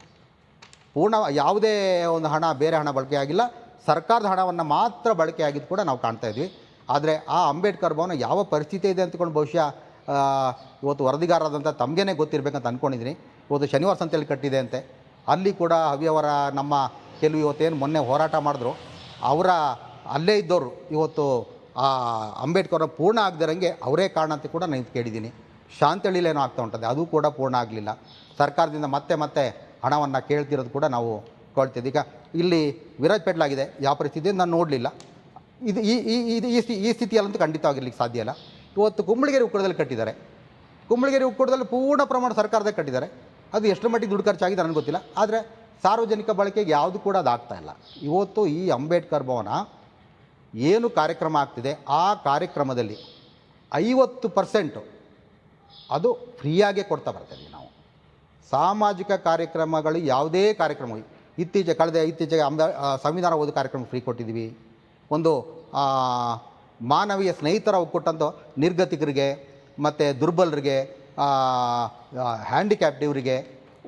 ಪೂರ್ಣ ಯಾವುದೇ ಒಂದು ಹಣ, ಬೇರೆ ಹಣ ಬಳಕೆ ಆಗಿಲ್ಲ. ಸರ್ಕಾರದ ಹಣವನ್ನು ಮಾತ್ರ ಬಳಕೆ ಆಗಿದ್ದು ಕೂಡ ನಾವು ಕಾಣ್ತಾ ಇದ್ವಿ. ಆದರೆ ಆ ಅಂಬೇಡ್ಕರ್ ಭವನ ಯಾವ ಪರಿಸ್ಥಿತಿ ಇದೆ ಅಂತಕೊಂಡು ಬಹುಶಃ ಇವತ್ತು ವರದಿಗಾರರಾದಂಥ ತಮಗೇನೆ ಗೊತ್ತಿರಬೇಕಂತ ಅಂದ್ಕೊಂಡಿದ್ದೀನಿ ಇವತ್ತು ಶನಿವಾರ ಸಂತೆಯಲ್ಲಿ ಕಟ್ಟಿದೆ ಅಂತೆ. ಅಲ್ಲಿ ಕೂಡ ಹವ್ಯವರ ನಮ್ಮ ಕೆಲವು ಇವತ್ತೇನು ಮೊನ್ನೆ ಹೋರಾಟ ಮಾಡಿದ್ರು. ಅವರ ಅಲ್ಲೇ ಇದ್ದವರು ಇವತ್ತು ಆ ಅಂಬೇಡ್ಕರ್ ಪೂರ್ಣ ಆಗದಿರಂಗೆ ಅವರೇ ಕಾರಣ ಅಂತ ಕೂಡ ನಾನು ಕೇಳಿದ್ದೀನಿ. ಶಾಂತಳಿಲೇನೋ ಆಗ್ತಾ ಉಂಟದೆ. ಅದು ಕೂಡ ಪೂರ್ಣ ಆಗಲಿಲ್ಲ. ಸರ್ಕಾರದಿಂದ ಮತ್ತೆ ಮತ್ತೆ ಹಣವನ್ನು ಕೇಳ್ತಿರೋದು ಕೂಡ ನಾವು ಕೊಳ್ತಿದ್ದೆ ಈಗ ಇಲ್ಲಿ ವಿರಾಜಪೇಟ್ಲಾಗಿದೆ ಯಾವ ಪರಿಸ್ಥಿತಿ ನಾನು ನೋಡಲಿಲ್ಲ. ಇದು ಈ ಈ, ಇದು ಈ ಈ ಸ್ಥಿತಿಯಲ್ಲಂತೂ ಖಂಡಿತವಾಗಿರ್ಲಿಕ್ಕೆ ಸಾಧ್ಯ ಇಲ್ಲ. ಇವತ್ತು ಕುಂಬಳಗಿರಿ ಉಕ್ಕಡದಲ್ಲಿ ಕಟ್ಟಿದ್ದಾರೆ. ಕುಂಬಳಗಿರಿ ಉಕ್ಕಡದಲ್ಲಿ ಪೂರ್ಣ ಪ್ರಮಾಣ ಸರ್ಕಾರದಾಗ ಕಟ್ಟಿದ್ದಾರೆ. ಅದು ಎಷ್ಟು ಮಟ್ಟಿಗೆ ದುಡ್ಡು ಖರ್ಚಾಗಿದೆ ನನಗೆ ಗೊತ್ತಿಲ್ಲ. ಆದರೆ ಸಾರ್ವಜನಿಕ ಬಳಕೆಗೆ ಯಾವುದು ಕೂಡ ಅದಾಗ್ತಾ ಇಲ್ಲ. ಇವತ್ತು ಈ ಅಂಬೇಡ್ಕರ್ ಭವನ ಏನು ಕಾರ್ಯಕ್ರಮ ಆಗ್ತಿದೆ, ಆ ಕಾರ್ಯಕ್ರಮದಲ್ಲಿ ಐವತ್ತು ಪರ್ಸೆಂಟು ಅದು ಫ್ರೀಯಾಗೆ ಕೊಡ್ತಾ ಬರ್ತೀವಿ ನಾವು. ಸಾಮಾಜಿಕ ಕಾರ್ಯಕ್ರಮಗಳು ಯಾವುದೇ ಕಾರ್ಯಕ್ರಮ ಇತ್ತೀಚೆಗೆ ಕಳೆದ ಇತ್ತೀಚೆಗೆ ಅಂಬ ಸಂವಿಧಾನ ಓದು ಕಾರ್ಯಕ್ರಮ ಫ್ರೀ ಕೊಟ್ಟಿದ್ದೀವಿ. ಒಂದು ಮಾನವೀಯ ಸ್ನೇಹಿತರ ಒಕ್ಕೂಟಂತ ನಿರ್ಗತಿಕರಿಗೆ ಮತ್ತು ದುರ್ಬಲರಿಗೆ ಹ್ಯಾಂಡಿಕ್ಯಾಪ್ಟ್ ಇವರಿಗೆ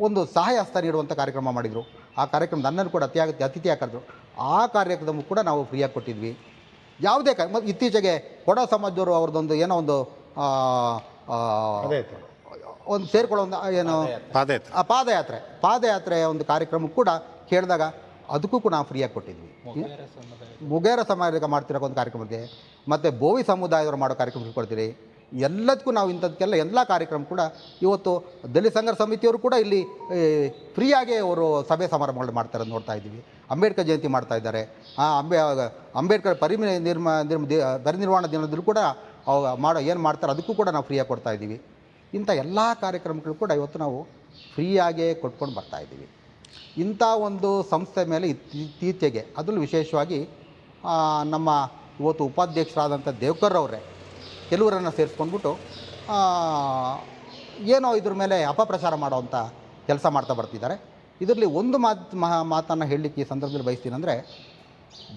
ಒಂದು ಸಹಾಯ ಹಸ್ತ ನೀಡುವಂಥ ಕಾರ್ಯಕ್ರಮ ಮಾಡಿದರು. ಆ ಕಾರ್ಯಕ್ರಮ ನನ್ನನ್ನು ಕೂಡ ಅತಿಯಾಗ ಅತಿಥಿ ಹಾಕಿದ್ರು ಆ ಕಾರ್ಯಕ್ರಮ ಕೂಡ ನಾವು ಫ್ರೀಯಾಗಿ ಕೊಟ್ಟಿದ್ವಿ. ಯಾವುದೇ ಮತ್ತು ಇತ್ತೀಚೆಗೆ ಕೊಡ ಸಮಾಜದವರು ಅವ್ರದ್ದೊಂದು ಏನೋ ಒಂದು ಒಂದು ಸೇರ್ಕೊಳ್ಳೋ ಒಂದು ಏನು? ಪಾದಯಾತ್ರೆ. ಆ ಪಾದಯಾತ್ರೆ. ಪಾದಯಾತ್ರೆಯ ಒಂದು ಕಾರ್ಯಕ್ರಮ ಕೂಡ ಕೇಳಿದಾಗ ಅದಕ್ಕೂ ಕೂಡ ನಾವು ಫ್ರೀಯಾಗಿ ಕೊಟ್ಟಿದ್ವಿ. ಮುಗೇರ ಸಮಾಜ ಮಾಡ್ತಿರೋ ಒಂದು ಕಾರ್ಯಕ್ರಮಕ್ಕೆ ಇದೆ ಮತ್ತು ಬೋವಿ ಸಮುದಾಯದವರು ಮಾಡೋ ಕಾರ್ಯಕ್ರಮ ಕೊಡ್ತೀರಿ. ಎಲ್ಲದಕ್ಕೂ ನಾವು ಇಂಥದಕ್ಕೆಲ್ಲ ಎಲ್ಲ ಕಾರ್ಯಕ್ರಮ ಕೂಡ ಇವತ್ತು ದಲಿತ ಸಂಘರ್ಷ ಸಮಿತಿಯವರು ಕೂಡ ಇಲ್ಲಿ ಫ್ರೀಯಾಗಿ ಅವರು ಸಭೆ ಸಮಾರಂಭಗಳು ಮಾಡ್ತಾರೆ ನೋಡ್ತಾ ಇದ್ದೀವಿ. ಅಂಬೇಡ್ಕರ್ ಜಯಂತಿ ಮಾಡ್ತಾ ಇದ್ದಾರೆ. ಆ ಅಂಬೆ ಅಂಬೇಡ್ಕರ್ ಪರಿಮಿ ನಿರ್ಮ ನಿರ್ಮ ಪರಿನಿರ್ವಾಣ ದಿನದಲ್ಲೂ ಕೂಡ ಅವು ಮಾಡೋ ಏನು ಮಾಡ್ತಾರೆ ಅದಕ್ಕೂ ಕೂಡ ನಾವು ಫ್ರೀಯಾಗಿ ಕೊಡ್ತಾ ಇದ್ದೀವಿ. ಇಂಥ ಎಲ್ಲ ಕಾರ್ಯಕ್ರಮಗಳು ಕೂಡ ಇವತ್ತು ನಾವು ಫ್ರೀಯಾಗೇ ಕೊಟ್ಕೊಂಡು ಬರ್ತಾ ಇದ್ದೀವಿ. ಇಂಥ ಒಂದು ಸಂಸ್ಥೆ ಮೇಲೆ ಇತ್ತೀ- ಇತ್ತೀಚೆಗೆ ಅದರಲ್ಲೂ ವಿಶೇಷವಾಗಿ ನಮ್ಮ ಇವತ್ತು ಉಪಾಧ್ಯಕ್ಷರಾದಂಥ ದೇವ್ಕರ್ ಅವರೇ ಕೆಲವರನ್ನು ಸೇರಿಸ್ಕೊಂಡ್ಬಿಟ್ಟು ಏನೋ ಇದ್ರ ಮೇಲೆ ಅಪಪ್ರಚಾರ ಮಾಡೋವಂಥ ಕೆಲಸ ಮಾಡ್ತಾ ಬರ್ತಿದ್ದಾರೆ. ಇದರಲ್ಲಿ ಒಂದು ಮಾತು ಮಾತನ್ನು ಹೇಳಲಿಕ್ಕೆ ಈ ಸಂದರ್ಭದಲ್ಲಿ ಬಯಸ್ತೀನಿ ಅಂದರೆ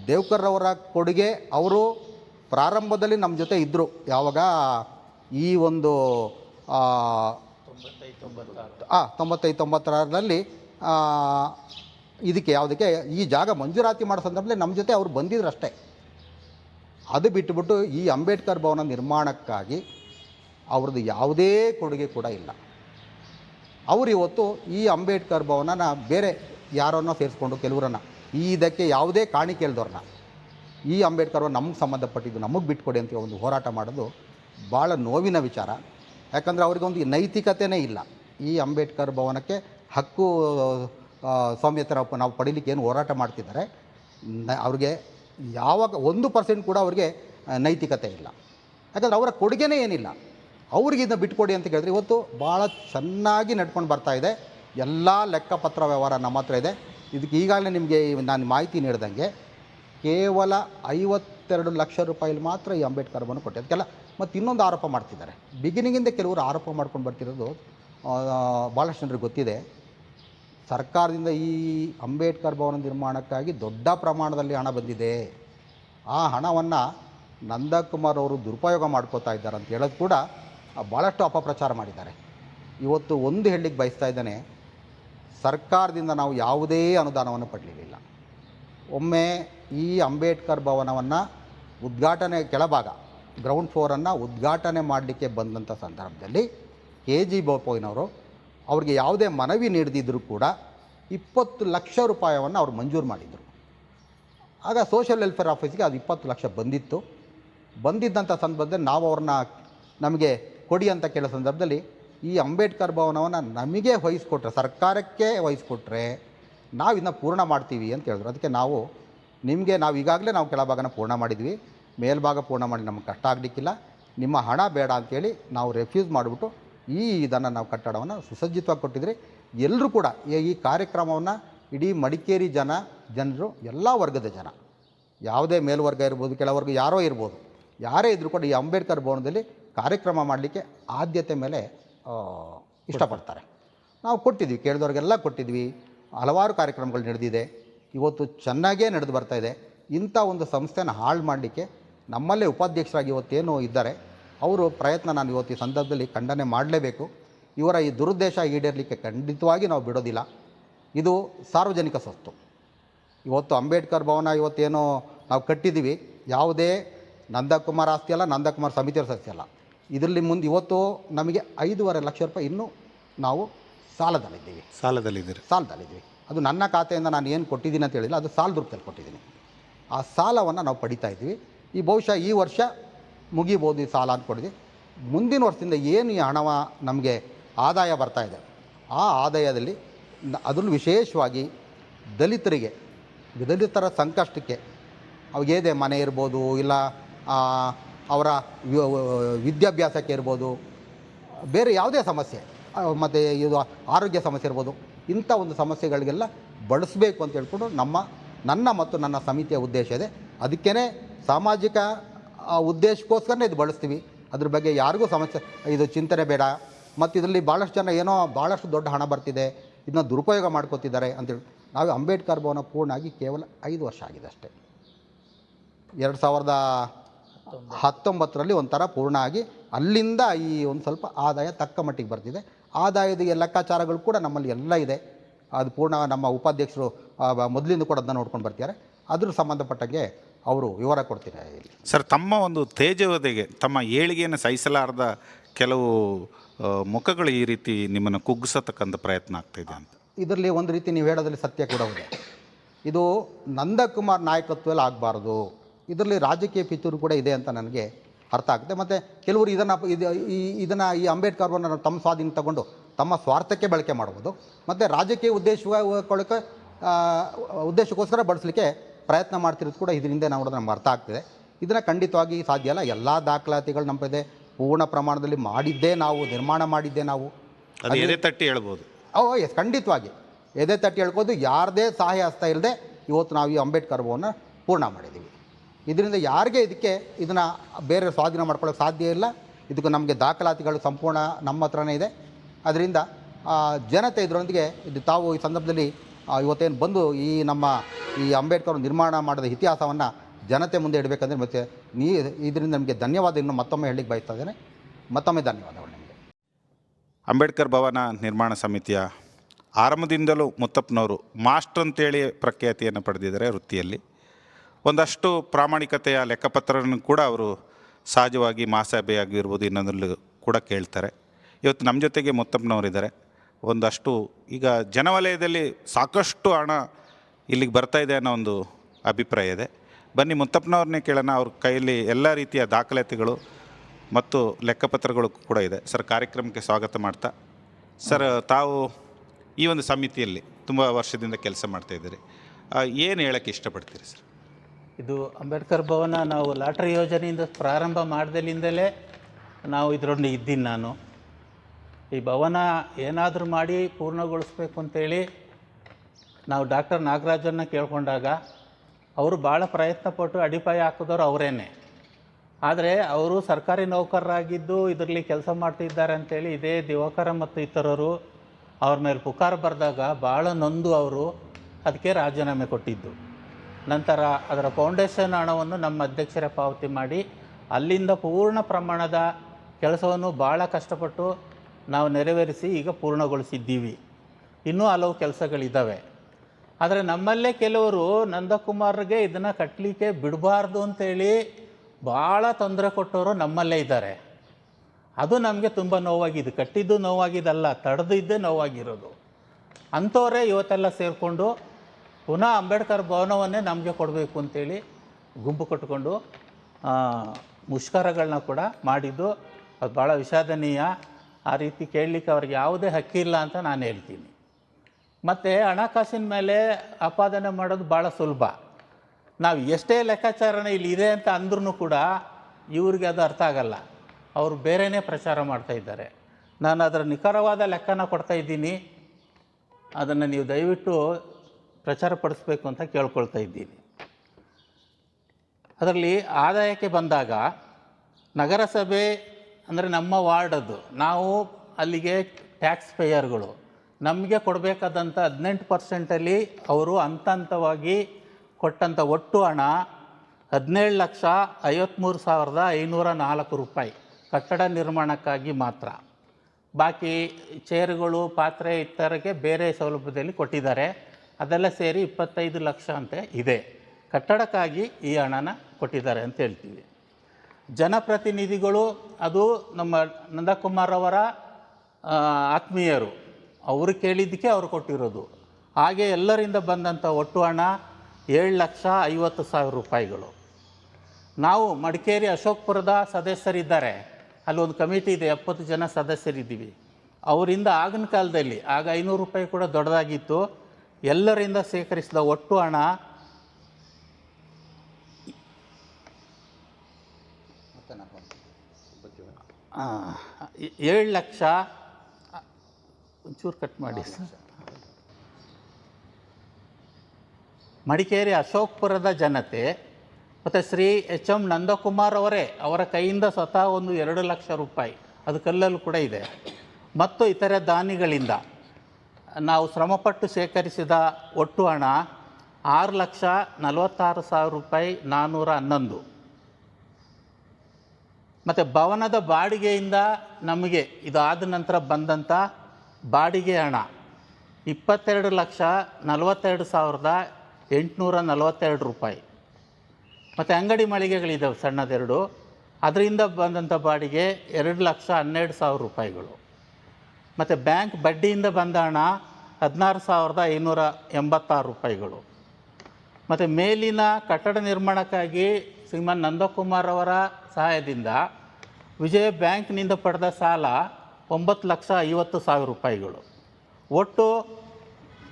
ದೇವ್ಕರ್ ಅವರ ಕೊಡುಗೆ ಅವರು ಪ್ರಾರಂಭದಲ್ಲಿ ನಮ್ಮ ಜೊತೆ ಇದ್ದರು ಯಾವಾಗ? ಈ ಒಂದು ಹಾಂ ತೊಂಬತ್ತೈದು ತೊಂಬತ್ತಾರರಲ್ಲಿ ಇದಕ್ಕೆ ಯಾವುದಕ್ಕೆ ಈ ಜಾಗ ಮಂಜೂರಾತಿ ಮಾಡೋ ಸಂದರ್ಭದಲ್ಲಿ ನಮ್ಮ ಜೊತೆ ಅವ್ರು ಬಂದಿದ್ರು ಅಷ್ಟೇ ಅದು ಬಿಟ್ಟುಬಿಟ್ಟು ಈ ಅಂಬೇಡ್ಕರ್ ಭವನ ನಿರ್ಮಾಣಕ್ಕಾಗಿ ಅವ್ರದ್ದು ಯಾವುದೇ ಕೊಡುಗೆ ಕೂಡ ಇಲ್ಲ. ಅವರು ಇವತ್ತು ಈ ಅಂಬೇಡ್ಕರ್ ಭವನನ ಬೇರೆ ಯಾರನ್ನೋ ಸೇರಿಸ್ಕೊಂಡು ಕೆಲವರನ್ನ ಈ ಇದಕ್ಕೆ ಯಾವುದೇ ಕಾಣಿಕೆ ಇಲ್ದವ್ರನ್ನ ಈ ಅಂಬೇಡ್ಕರ್ ನಮ್ಗೆ ಸಂಬಂಧಪಟ್ಟಿದ್ದು, ನಮಗೆ ಬಿಟ್ಕೊಡಿ ಅಂತ ಒಂದು ಹೋರಾಟ ಮಾಡೋದು ಭಾಳ ನೋವಿನ ವಿಚಾರ. ಯಾಕಂದರೆ ಅವ್ರಿಗೆ ಒಂದು ನೈತಿಕತೆಯೇ ಇಲ್ಲ. ಈ ಅಂಬೇಡ್ಕರ್ ಭವನಕ್ಕೆ ಹಕ್ಕು ಸ್ವಾಮ್ಯತರ ಸ್ವಾಮ್ಯತೆ ನಾವು ಪಡೀಲಿಕ್ಕೆ ಏನು ಹೋರಾಟ ಮಾಡ್ತಿದ್ದಾರೆ ಅವ್ರಿಗೆ ಯಾವಾಗ ಒಂದು ಪರ್ಸೆಂಟ್ ಕೂಡ ಅವ್ರಿಗೆ ನೈತಿಕತೆ ಇಲ್ಲ. ಯಾಕಂದರೆ ಅವರ ಕೊಡುಗೆನೇ ಏನಿಲ್ಲ. ಅವ್ರಿಗೆ ಇದನ್ನ ಬಿಟ್ಕೊಡಿ ಅಂತ ಕೇಳಿದ್ರೆ ಇವತ್ತು ಭಾಳ ಚೆನ್ನಾಗಿ ನಡ್ಕೊಂಡು ಬರ್ತಾ ಇದೆ. ಎಲ್ಲ ಲೆಕ್ಕಪತ್ರ ವ್ಯವಹಾರ ನಮ್ಮ ಹತ್ರ ಇದೆ. ಇದಕ್ಕೆ ಈಗಾಗಲೇ ನಿಮಗೆ ನಾನು ಮಾಹಿತಿ ನೀಡ್ದಂಗೆ ಕೇವಲ ಐವತ್ತೆರಡು ಲಕ್ಷ ರೂಪಾಯಿಲಿ ಮಾತ್ರ ಈ ಅಂಬೇಡ್ಕರ್ ಭವನ ಕೊಟ್ಟೆ ಅದಕ್ಕೆಲ್ಲ ಮತ್ತು ಇನ್ನೊಂದು ಆರೋಪ ಮಾಡ್ತಿದ್ದಾರೆ. ಬಿಗಿನಿಂಗಿಂದ ಕೆಲವರು ಆರೋಪ ಮಾಡ್ಕೊಂಡು ಬರ್ತಿರೋದು ಭಾಳಷ್ಟು ಜನರಿಗೆ ಗೊತ್ತಿದೆ. ಸರ್ಕಾರದಿಂದ ಈ ಅಂಬೇಡ್ಕರ್ ಭವನ ನಿರ್ಮಾಣಕ್ಕಾಗಿ ದೊಡ್ಡ ಪ್ರಮಾಣದಲ್ಲಿ ಹಣ ಬಂದಿದೆ. ಆ ಹಣವನ್ನು ನಂದಕುಮಾರ್ ಅವರು ದುರುಪಯೋಗ ಮಾಡ್ಕೋತಾ ಇದ್ದಾರೆ ಅಂತ ಹೇಳೋದು ಕೂಡ ಭಾಳಷ್ಟು ಅಪಪ್ರಚಾರ ಮಾಡಿದ್ದಾರೆ. ಇವತ್ತು ಒಂದು ಹೇಳಲಿಕ್ಕೆ ಬಯಸ್ತಾ ಇದ್ದಾನೆ, ಸರ್ಕಾರದಿಂದ ನಾವು ಯಾವುದೇ ಅನುದಾನವನ್ನು ಪಡಲಿಲ್ಲ ಒಮ್ಮೆ ಈ ಅಂಬೇಡ್ಕರ್ ಭವನವನ್ನು ಉದ್ಘಾಟನೆ ಕೆಳಭಾಗ ಗ್ರೌಂಡ್ ಫ್ಲೋರನ್ನು ಉದ್ಘಾಟನೆ ಮಾಡಲಿಕ್ಕೆ ಬಂದಂಥ ಸಂದರ್ಭದಲ್ಲಿ ಕೆ ಜಿ ಬೋಪಯ್ಯನವರು ಅವ್ರಿಗೆ ಯಾವುದೇ ಮನವಿ ನೀಡದಿದ್ದರೂ ಕೂಡ ಇಪ್ಪತ್ತು ಲಕ್ಷ ರೂಪಾಯಿಯನ್ನು ಅವ್ರು ಮಂಜೂರು ಮಾಡಿದರು. ಆಗ ಸೋಷಿಯಲ್ ವೆಲ್ಫೇರ್ ಆಫೀಸ್ಗೆ ಅದು ಇಪ್ಪತ್ತು ಲಕ್ಷ ಬಂದಿತ್ತು. ಬಂದಿದ್ದಂಥ ಸಂದರ್ಭದಲ್ಲಿ ನಾವು ಅವ್ರನ್ನ ನಮಗೆ ಕೊಡಿ ಅಂತ ಕೇಳೋ ಸಂದರ್ಭದಲ್ಲಿ ಈ ಅಂಬೇಡ್ಕರ್ ಭವನವನ್ನು ನಮಗೆ ವಹಿಸ್ಕೊಟ್ರೆ, ಸರ್ಕಾರಕ್ಕೆ ವಹಿಸ್ಕೊಟ್ರೆ ನಾವು ಪೂರ್ಣ ಮಾಡ್ತೀವಿ ಅಂತ ಹೇಳಿದ್ರು. ಅದಕ್ಕೆ ನಾವು ನಿಮಗೆ ನಾವು ಈಗಾಗಲೇ ನಾವು ಕೆಳಭಾಗನ ಪೂರ್ಣ ಮಾಡಿದ್ವಿ, ಮೇಲ್ಭಾಗ ಪೂರ್ಣ ಮಾಡಿ ನಮಗೆ ಕಷ್ಟ ಆಗಲಿಕ್ಕಿಲ್ಲ. ನಿಮ್ಮ ಹಣ ಬೇಡ ಅಂತೇಳಿ ನಾವು ರೆಫ್ಯೂಸ್ ಮಾಡಿಬಿಟ್ಟು ಈ ಇದನ್ನು ನಾವು ಕಟ್ಟಡವನ್ನು ಸುಸಜ್ಜಿತವಾಗಿ ಕೊಟ್ಟಿದ್ರಿ. ಎಲ್ಲರೂ ಕೂಡ ಈ- ಕಾರ್ಯಕ್ರಮವನ್ನು ಇಡೀ ಮಡಿಕೇರಿ ಜನ, ಜನರು, ಎಲ್ಲ ವರ್ಗದ ಜನ, ಯಾವುದೇ ಮೇಲ್ವರ್ಗ ಇರ್ಬೋದು, ಕೆಳವರ್ಗ ಯಾರೋ ಇರ್ಬೋದು, ಯಾರೇ ಇದ್ದರೂ ಕೂಡ ಈ ಅಂಬೇಡ್ಕರ್ ಭವನದಲ್ಲಿ ಕಾರ್ಯಕ್ರಮ ಮಾಡಲಿಕ್ಕೆ ಆದ್ಯತೆ ಮೇಲೆ ಇಷ್ಟಪಡ್ತಾರೆ. ನಾವು ಕೊಟ್ಟಿದ್ವಿ, ಕೇಳಿದವ್ರಿಗೆಲ್ಲ ಕೊಟ್ಟಿದ್ವಿ, ಹಲವಾರು ಕಾರ್ಯಕ್ರಮಗಳು ನಡೆದಿದೆ. ಇವತ್ತು ಚೆನ್ನಾಗೇ ನಡೆದು ಬರ್ತಾ ಇದೆ. ಇಂಥ ಒಂದು ಸಂಸ್ಥೆನ ಹಾಳು ಮಾಡಲಿಕ್ಕೆ ನಮ್ಮಲ್ಲೇ ಉಪಾಧ್ಯಕ್ಷರಾಗಿ ಇವತ್ತೇನು ಇದ್ದಾರೆ. ಅವರು ಪ್ರಯತ್ನ ನಾನು ಇವತ್ತು ಈ ಸಂದರ್ಭದಲ್ಲಿ ಖಂಡನೆ ಮಾಡಲೇಬೇಕು. ಇವರ ಈ ದುರುದ್ದೇಶ ಈಡೇರಲಿಕ್ಕೆ ಖಂಡಿತವಾಗಿ ನಾವು ಬಿಡೋದಿಲ್ಲ. ಇದು ಸಾರ್ವಜನಿಕ ಸ್ವತ್ತು ಇವತ್ತು ಅಂಬೇಡ್ಕರ್ ಭವನ ಇವತ್ತೇನೋ ನಾವು ಕಟ್ಟಿದ್ದೀವಿ. ಯಾವುದೇ ನಂದಕುಮಾರ್ ಆಸ್ತಿ ಅಲ್ಲ ನಂದಕುಮಾರ್ ಸಮಿತಿಯವ್ರ ಆಸ್ತಿ ಅಲ್ಲ. ಇದರಲ್ಲಿ ಮುಂದೆ ಇವತ್ತು ನಮಗೆ ಐದೂವರೆ ಲಕ್ಷ ರೂಪಾಯಿ ಇನ್ನೂ ನಾವು ಸಾಲದಲ್ಲಿದ್ದೀವಿ. ಸಾಲದಲ್ಲಿದ್ದೀರಿ. ಸಾಲದಲ್ಲಿದ್ದೀವಿ. ಅದು ನನ್ನ ಖಾತೆಯಿಂದ ನಾನು ಏನು ಕೊಟ್ಟಿದ್ದೀನಿ ಅಂತ ಹೇಳಿಲ್ಲ, ಅದು ಸಾಲದ ರೂಪದಲ್ಲಿ ಕೊಟ್ಟಿದ್ದೀನಿ. ಆ ಸಾಲವನ್ನು ನಾವು ಪಡಿತಾ ಇದ್ದೀವಿ. ಈ ಬಹುಶಃ ಈ ವರ್ಷ ಮುಗಿಬೋದು ಈ ಸಾಲ ಅಂತ ಅಂದ್ಕೊಂಡಿದ್ವಿ ಮುಂದಿನ ವರ್ಷದಿಂದ ಏನು ಈ ಹಣವ ನಮಗೆ ಆದಾಯ ಬರ್ತಾ ಇದೆ, ಆ ಆದಾಯದಲ್ಲಿ ನ- ಅದರಲ್ಲೂ ವಿಶೇಷವಾಗಿ ದಲಿತರಿಗೆ, ದಲಿತರ ಸಂಕಷ್ಟಕ್ಕೆ, ಅವಾಗೇದೆ ಮನೆ ಇರ್ಬೋದು ಇಲ್ಲ ಅವರ ವಿದ್ಯಾಭ್ಯಾಸಕ್ಕೆ ಇರ್ಬೋದು, ಬೇರೆ ಯಾವುದೇ ಸಮಸ್ಯೆ ಮತ್ತು ಇದು ಆರೋಗ್ಯ ಸಮಸ್ಯೆ ಇರ್ಬೋದು ಇಂಥ ಒಂದು ಸಮಸ್ಯೆಗಳಿಗೆಲ್ಲ ಬಳಸಬೇಕು ಅಂತ ಹೇಳ್ಕೊಂಡು ನಮ್ಮ, ನನ್ನ ಮತ್ತು ನನ್ನ ಸಮಿತಿಯ ಉದ್ದೇಶ ಇದೆ. ಅದಕ್ಕೇ ಸಾಮಾಜಿಕ ಉದ್ದೇಶಕ್ಕೋಸ್ಕರನೇ ಇದು ಬಳಸ್ತೀವಿ. ಅದ್ರ ಬಗ್ಗೆ ಯಾರಿಗೂ ಸಮಸ್ಯೆ, ಇದು ಚಿಂತನೆ ಬೇಡ. ಮತ್ತು ಇದರಲ್ಲಿ ಭಾಳಷ್ಟು ಜನ ಏನೋ ಭಾಳಷ್ಟು ದೊಡ್ಡ ಹಣ ಬರ್ತಿದೆ ಇದನ್ನ ದುರುಪಯೋಗ ಮಾಡ್ಕೋತಿದ್ದಾರೆ ಅಂತೇಳಿ ನಾವು ಅಂಬೇಡ್ಕರ್ ಭವನ ಪೂರ್ಣ ಆಗಿ ಕೇವಲ ಐದು ವರ್ಷ ಆಗಿದೆ ಅಷ್ಟೇ. ಎರಡು ಸಾವಿರದ ಹತ್ತೊಂಬತ್ತರಲ್ಲಿ ಒಂಥರ ಪೂರ್ಣ ಆಗಿ ಅಲ್ಲಿಂದ ಈ ಒಂದು ಸ್ವಲ್ಪ ಆದಾಯ ತಕ್ಕ ಮಟ್ಟಿಗೆ ಬರ್ತಿದೆ. ಆದಾಯದ ಲೆಕ್ಕಾಚಾರಗಳು ಕೂಡ ನಮ್ಮಲ್ಲಿ ಎಲ್ಲ ಇದೆ. ಅದು ಪೂರ್ಣ ನಮ್ಮ ಉಪಾಧ್ಯಕ್ಷರು ಮೊದಲಿಂದ ಕೂಡ ಅದನ್ನು ನೋಡ್ಕೊಂಡು ಬರ್ತಿದ್ದಾರೆ. ಅದ್ರ ಸಂಬಂಧಪಟ್ಟಂಗೆ ಅವರು ವಿವರ ಕೊಡ್ತೀರಾ ಇಲ್ಲಿ. ಸರ್ ತಮ್ಮ ಒಂದು ತೇಜವತೆಗೆ ತಮ್ಮ ಏಳಿಗೆಯನ್ನು ಸಹಿಸಲಾರದ ಕೆಲವು ಮುಖಗಳು ಈ ರೀತಿ ನಿಮ್ಮನ್ನು ಕುಗ್ಗಿಸತಕ್ಕಂಥ ಪ್ರಯತ್ನ ಆಗ್ತಾಯಿದೆ ಅಂತ. ಇದರಲ್ಲಿ ಒಂದು ರೀತಿ ನೀವು ಹೇಳೋದ್ರಲ್ಲಿ ಸತ್ಯ ಕೂಡ ಇದೆ. ಇದು ನಂದಕುಮಾರ್ ನಾಯಕತ್ವದಲ್ಲಿ ಆಗಬಾರ್ದು. ಇದರಲ್ಲಿ ರಾಜಕೀಯ ಪಿತೂರು ಕೂಡ ಇದೆ ಅಂತ ನನಗೆ ಅರ್ಥ ಆಗುತ್ತೆ. ಮತ್ತು ಕೆಲವರು ಇದನ್ನು ಇದು ಈ ಇದನ್ನು ಈ ಅಂಬೇಡ್ಕರ್ವನ್ನು ತಮ್ಮ ಸ್ವಾಧೀನ ತಗೊಂಡು ತಮ್ಮ ಸ್ವಾರ್ಥಕ್ಕೆ ಬಳಕೆ ಮಾಡ್ಬೋದು. ಮತ್ತು ರಾಜಕೀಯ ಉದ್ದೇಶಕ್ಕೆ ಉದ್ದೇಶಕ್ಕೋಸ್ಕರ ಬಳಸಲಿಕ್ಕೆ ಪ್ರಯತ್ನ ಮಾಡ್ತಿರೋದು ಕೂಡ ಇದರಿಂದ ನಾವು ನೋಡೋದು ನಮ್ಗೆ ಅರ್ಥ ಆಗ್ತದೆ. ಇದನ್ನು ಖಂಡಿತವಾಗಿ ಸಾಧ್ಯ ಅಲ್ಲ. ಎಲ್ಲ ದಾಖಲಾತಿಗಳು ನಮ್ಮದಿದೆ ಪೂರ್ಣ ಪ್ರಮಾಣದಲ್ಲಿ ಮಾಡಿದ್ದೇ ನಾವು ನಿರ್ಮಾಣ ಮಾಡಿದ್ದೇ ನಾವು. ಎದೆ ತಟ್ಟಿ ಹೇಳ್ಬೋದು. ಓ ಎಸ್ ಖಂಡಿತವಾಗಿ. ಎದೆ ತಟ್ಟಿ ಹೇಳ್ಕೋದು ಯಾರದೇ ಸಹಾಯ ಹಸ್ತ ಇಲ್ಲದೆ ಇವತ್ತು ನಾವು ಈ ಅಂಬೇಡ್ಕರ್ ಭವನ ಪೂರ್ಣ ಮಾಡಿದ್ದೀವಿ. ಇದರಿಂದ ಯಾರಿಗೆ ಇದಕ್ಕೆ ಇದನ್ನು ಬೇರೆ ಸ್ವಾಧೀನ ಮಾಡ್ಕೊಳ್ಳೋಕೆ ಸಾಧ್ಯ ಇಲ್ಲ. ಇದಕ್ಕೂ ನಮಗೆ ದಾಖಲಾತಿಗಳು ಸಂಪೂರ್ಣ ನಮ್ಮ ಹತ್ರನೇ ಇದೆ. ಅದರಿಂದ ಜನತೆ ಇದರೊಂದಿಗೆ ಇದು ತಾವು ಈ ಸಂದರ್ಭದಲ್ಲಿ ಇವತ್ತೇನು ಬಂದು ಈ ನಮ್ಮ ಈ ಅಂಬೇಡ್ಕರ್ ನಿರ್ಮಾಣ ಮಾಡಿದ ಇತಿಹಾಸವನ್ನು ಜನತೆ ಮುಂದೆ ಇಡಬೇಕಂದ್ರೆ ಮತ್ತೆ ನೀ ಇದರಿಂದ ನಮಗೆ ಧನ್ಯವಾದ ಇನ್ನು ಮತ್ತೊಮ್ಮೆ ಹೇಳಲಿಕ್ಕೆ ಬಯಸ್ತಾ ಇದ್ದೇನೆ. ಮತ್ತೊಮ್ಮೆ ಧನ್ಯವಾದಗಳು ನಿಮಗೆ. ಅಂಬೇಡ್ಕರ್ ಭವನ ನಿರ್ಮಾಣ ಸಮಿತಿಯ ಆರಂಭದಿಂದಲೂ ಮುತ್ತಪ್ಪನವರು ಮಾಸ್ಟರ್ ಅಂತೇಳಿ ಪ್ರಖ್ಯಾತಿಯನ್ನು ಪಡೆದಿದ್ದಾರೆ ವೃತ್ತಿಯಲ್ಲಿ. ಒಂದಷ್ಟು ಪ್ರಾಮಾಣಿಕತೆಯ ಲೆಕ್ಕಪತ್ರವನ್ನು ಕೂಡ ಅವರು ಸಹಜವಾಗಿ ಮಹಾಸಭೆಯಾಗಿರ್ಬೋದು ಇನ್ನೊಂದರಲ್ಲಿ ಕೂಡ ಕೇಳ್ತಾರೆ. ಇವತ್ತು ನಮ್ಮ ಜೊತೆಗೆ ಮೊತ್ತಪ್ಪನವರಿದ್ದಾರೆ. ಒಂದಷ್ಟು ಈಗ ಜನವಲಯದಲ್ಲಿ ಸಾಕಷ್ಟು ಹಣ ಇಲ್ಲಿಗೆ ಬರ್ತಾ ಇದೆ ಅನ್ನೋ ಒಂದು ಅಭಿಪ್ರಾಯ ಇದೆ. ಬನ್ನಿ ಮುತ್ತಪ್ಪನವ್ರನ್ನೇ ಕೇಳೋಣ. ಅವ್ರ ಕೈಯಲ್ಲಿ ಎಲ್ಲ ರೀತಿಯ ದಾಖಲಾತಿಗಳು ಮತ್ತು ಲೆಕ್ಕಪತ್ರಗಳು ಕೂಡ ಇದೆ. ಸರ್, ಕಾರ್ಯಕ್ರಮಕ್ಕೆ ಸ್ವಾಗತ ಮಾಡ್ತಾ. ಸರ್, ತಾವು ಈ ಒಂದು ಸಮಿತಿಯಲ್ಲಿ ತುಂಬ ವರ್ಷದಿಂದ ಕೆಲಸ ಮಾಡ್ತಾ ಇದ್ದೀರಿ. ಏನು ಹೇಳೋಕ್ಕೆ ಇಷ್ಟಪಡ್ತೀರಿ ಸರ್? ಇದು ಅಂಬೇಡ್ಕರ್ ಭವನ ನಾವು ಲಾಟ್ರಿ ಯೋಜನೆಯಿಂದ ಪ್ರಾರಂಭ ಮಾಡ್ದಲಿಂದಲೇ ನಾವು ಇದರೊಂದಿಗೆ ಇದ್ದೀನಿ ನಾನು. ಈ ಭವನ ಏನಾದರೂ ಮಾಡಿ ಪೂರ್ಣಗೊಳಿಸ್ಬೇಕು ಅಂತೇಳಿ ನಾವು ಡಾಕ್ಟರ್ ನಾಗರಾಜನ್ನ ಕೇಳಿಕೊಂಡಾಗ ಅವರು ಭಾಳ ಪ್ರಯತ್ನಪಟ್ಟು ಅಡಿಪಾಯ ಹಾಕಿದವರು ಅವರೇನೆ. ಆದರೆ ಅವರು ಸರ್ಕಾರಿ ನೌಕರರಾಗಿದ್ದು ಇದರಲ್ಲಿ ಕೆಲಸ ಮಾಡ್ತಿದ್ದಾರೆ ಅಂತೇಳಿ ಇದೇ ದಿವಾಕರ ಮತ್ತು ಇತರರು ಅವ್ರ ಮೇಲೆ ಪುಕಾರ ಬರೆದಾಗ ಭಾಳ ನೊಂದು ಅವರು ಅದಕ್ಕೆ ರಾಜೀನಾಮೆ ಕೊಟ್ಟಿದ್ದು. ನಂತರ ಅದರ ಫೌಂಡೇಶನ್ ಹಣವನ್ನು ನಮ್ಮ ಅಧ್ಯಕ್ಷರೇ ಪಾವತಿ ಮಾಡಿ, ಅಲ್ಲಿಂದ ಪೂರ್ಣ ಪ್ರಮಾಣದ ಕೆಲಸವನ್ನು ಭಾಳ ಕಷ್ಟಪಟ್ಟು ನಾವು ನೆರವೇರಿಸಿ ಈಗ ಪೂರ್ಣಗೊಳಿಸಿದ್ದೀವಿ. ಇನ್ನೂ ಹಲವು ಕೆಲಸಗಳಿದ್ದಾವೆ. ಆದರೆ ನಮ್ಮಲ್ಲೇ ಕೆಲವರು ನಂದಕುಮಾರ್ಗೆ ಇದನ್ನು ಕಟ್ಟಲಿಕ್ಕೆ ಬಿಡಬಾರ್ದು ಅಂತೇಳಿ ಭಾಳ ತೊಂದರೆ ಕೊಟ್ಟವರು ನಮ್ಮಲ್ಲೇ ಇದ್ದಾರೆ. ಅದು ನಮಗೆ ತುಂಬ ನೋವಾಗಿದೆ. ಕಟ್ಟಿದ್ದು ನೋವಾಗಿದ್ದಲ್ಲ ತಡೆದಿದ್ದೇ ನೋವಾಗಿರೋದು. ಅಂಥವರೇ ಇವತ್ತೆಲ್ಲ ಸೇರಿಕೊಂಡು ಪುನಃ ಅಂಬೇಡ್ಕರ್ ಭವನವನ್ನೇ ನಮಗೆ ಕೊಡಬೇಕು ಅಂತೇಳಿ ಗುಂಪು ಕಟ್ಟಿಕೊಂಡು ಮುಷ್ಕರಗಳನ್ನ ಕೂಡ ಮಾಡಿದ್ದು. ಅದು ಭಾಳ ವಿಷಾದನೀಯ. ಆ ರೀತಿ ಕೇಳಲಿಕ್ಕೆ ಅವ್ರಿಗೆ ಯಾವುದೇ ಹಕ್ಕಿಲ್ಲ ಅಂತ ನಾನು ಹೇಳ್ತೀನಿ. ಮತ್ತು ಹಣಕಾಸಿನ ಮೇಲೆ ಆಪಾದನೆ ಮಾಡೋದು ಭಾಳ ಸುಲಭ. ನಾವು ಎಷ್ಟೇ ಲೆಕ್ಕಾಚಾರನೇ ಇಲ್ಲಿ ಇದೆ ಅಂತ ಅಂದ್ರೂ ಕೂಡ ಇವ್ರಿಗೆ ಅದು ಅರ್ಥ ಆಗಲ್ಲ. ಅವರು ಬೇರೆಯೇ ಪ್ರಚಾರ ಮಾಡ್ತಾಯಿದ್ದಾರೆ ನಾನು ಅದರ ನಿಖರವಾದ ಲೆಕ್ಕನ ಕೊಡ್ತಾ ಇದ್ದೀನಿ. ಅದನ್ನು ನೀವು ದಯವಿಟ್ಟು ಪ್ರಚಾರಪಡಿಸ್ಬೇಕು ಅಂತ ಕೇಳ್ಕೊಳ್ತಾ ಇದ್ದೀನಿ. ಅದರಲ್ಲಿ ಆದಾಯಕ್ಕೆ ಬಂದಾಗ ನಗರಸಭೆ ಅಂದರೆ ನಮ್ಮ ವಾರ್ಡದ್ದು ನಾವು ಅಲ್ಲಿಗೆ ಟ್ಯಾಕ್ಸ್ ಪೇಯರ್ಗಳು ನಮಗೆ ಕೊಡಬೇಕಾದಂಥ ಹದಿನೆಂಟು ಪರ್ಸೆಂಟಲ್ಲಿ ಅವರು ಹಂತ ಹಂತವಾಗಿ ಕೊಟ್ಟಂಥ ಒಟ್ಟು ಹಣ ಹದಿನೇಳು ಲಕ್ಷ ಐವತ್ತ್ಮೂರು ಸಾವಿರದ ಐನೂರ ನಾಲ್ಕು ರೂಪಾಯಿ ಕಟ್ಟಡ ನಿರ್ಮಾಣಕ್ಕಾಗಿ ಮಾತ್ರ. ಬಾಕಿ ಚೇರುಗಳು ಪಾತ್ರೆ ಇತರಕ್ಕೆ ಬೇರೆ ಸೌಲಭ್ಯದಲ್ಲಿ ಕೊಟ್ಟಿದ್ದಾರೆ. ಅದೆಲ್ಲ ಸೇರಿ ಇಪ್ಪತ್ತೈದು ಲಕ್ಷ ಅಂತ ಇದೆ. ಕಟ್ಟಡಕ್ಕಾಗಿ ಈ ಹಣನ ಕೊಟ್ಟಿದ್ದಾರೆ ಅಂತ ಹೇಳ್ತೀವಿ. ಜನಪ್ರತಿನಿಧಿಗಳು, ಅದು ನಮ್ಮ ನಂದಕುಮಾರ್ ಅವರ ಆತ್ಮೀಯರು, ಅವರು ಕೇಳಿದ್ದಕ್ಕೆ ಅವರು ಕೊಟ್ಟಿರೋದು. ಹಾಗೆ ಎಲ್ಲರಿಂದ ಬಂದಂಥ ಒಟ್ಟು ಹಣ ಏಳು ಲಕ್ಷ ಐವತ್ತು ಸಾವಿರ ರೂಪಾಯಿಗಳು. ನಾವು ಮಡಿಕೇರಿ ಅಶೋಕ್ಪುರದ ಸದಸ್ಯರಿದ್ದಾರೆ. ಅಲ್ಲಿ ಒಂದು ಕಮಿಟಿ ಇದೆ, ಎಪ್ಪತ್ತು ಜನ ಸದಸ್ಯರಿದ್ದೀವಿ. ಅವರಿಂದ ಆಗಿನ ಕಾಲದಲ್ಲಿ, ಆಗ ಐನೂರು ರೂಪಾಯಿ ಕೂಡ ದೊಡ್ಡದಾಗಿತ್ತು. ಎಲ್ಲರಿಂದ ಸೇಕರಿಸಿದ ಒಟ್ಟು ಹಣ ಏಳು ಲಕ್ಷ. ಒಂಚೂರು ಕಟ್ ಮಾಡಿ. ಸರ್ ಮಡಿಕೇರಿ ಅಶೋಕ್ಪುರದ ಜನತೆ ಮತ್ತು ಶ್ರೀ ಎಚ್ ಎಂ ನಂದಕುಮಾರ್ ಅವರೇ ಅವರ ಕೈಯಿಂದ ಸ್ವತಃ ಒಂದು ಎರಡು ಲಕ್ಷ ರೂಪಾಯಿ. ಅದು ಕಲ್ಲಲ್ಲೂ ಕೂಡ ಇದೆ. ಮತ್ತು ಇತರೆ ದಾನಿಗಳಿಂದ. ನಾವು ಶ್ರಮಪಟ್ಟು ಶೇಖರಿಸಿದ ಒಟ್ಟು ಹಣ ಆರು ಲಕ್ಷ ನಲವತ್ತಾರು ಸಾವಿರ ರೂಪಾಯಿ ನಾನ್ನೂರ ಹನ್ನೊಂದು. ಮತ್ತು ಭವನದ ಬಾಡಿಗೆಯಿಂದ ನಮಗೆ ಇದು ಆದ ನಂತರ ಬಂದಂಥ ಬಾಡಿಗೆ ಹಣ ಇಪ್ಪತ್ತೆರಡು ಲಕ್ಷ ನಲವತ್ತೆರಡು ಸಾವಿರದ ಎಂಟುನೂರ ನಲವತ್ತೆರಡು ರೂಪಾಯಿ. ಮತ್ತು ಅಂಗಡಿ ಮಳಿಗೆಗಳಿದ್ದಾವೆ ಸಣ್ಣದೆರಡು. ಅದರಿಂದ ಬಂದಂಥ ಬಾಡಿಗೆ ಎರಡು ಲಕ್ಷ ಹನ್ನೆರಡು ಸಾವಿರ ರೂಪಾಯಿಗಳು. ಮತ್ತು ಬ್ಯಾಂಕ್ ಬಡ್ಡಿಯಿಂದ ಬಂದ ಹಣ ಹದಿನಾರು ಸಾವಿರದ ಐನೂರ ಎಂಬತ್ತಾರು ರೂಪಾಯಿಗಳು. ಮತ್ತು ಮೇಲಿನ ಕಟ್ಟಡ ನಿರ್ಮಾಣಕ್ಕಾಗಿ ಶ್ರೀಮಾನ್ ನಂದಕುಮಾರ್ ಅವರ ಸಹಾಯದಿಂದ ವಿಜಯ ಬ್ಯಾಂಕ್ನಿಂದ ಪಡೆದ ಸಾಲ ಒಂಬತ್ತು ಲಕ್ಷ ಐವತ್ತು ಸಾವಿರ ರೂಪಾಯಿಗಳು. ಒಟ್ಟು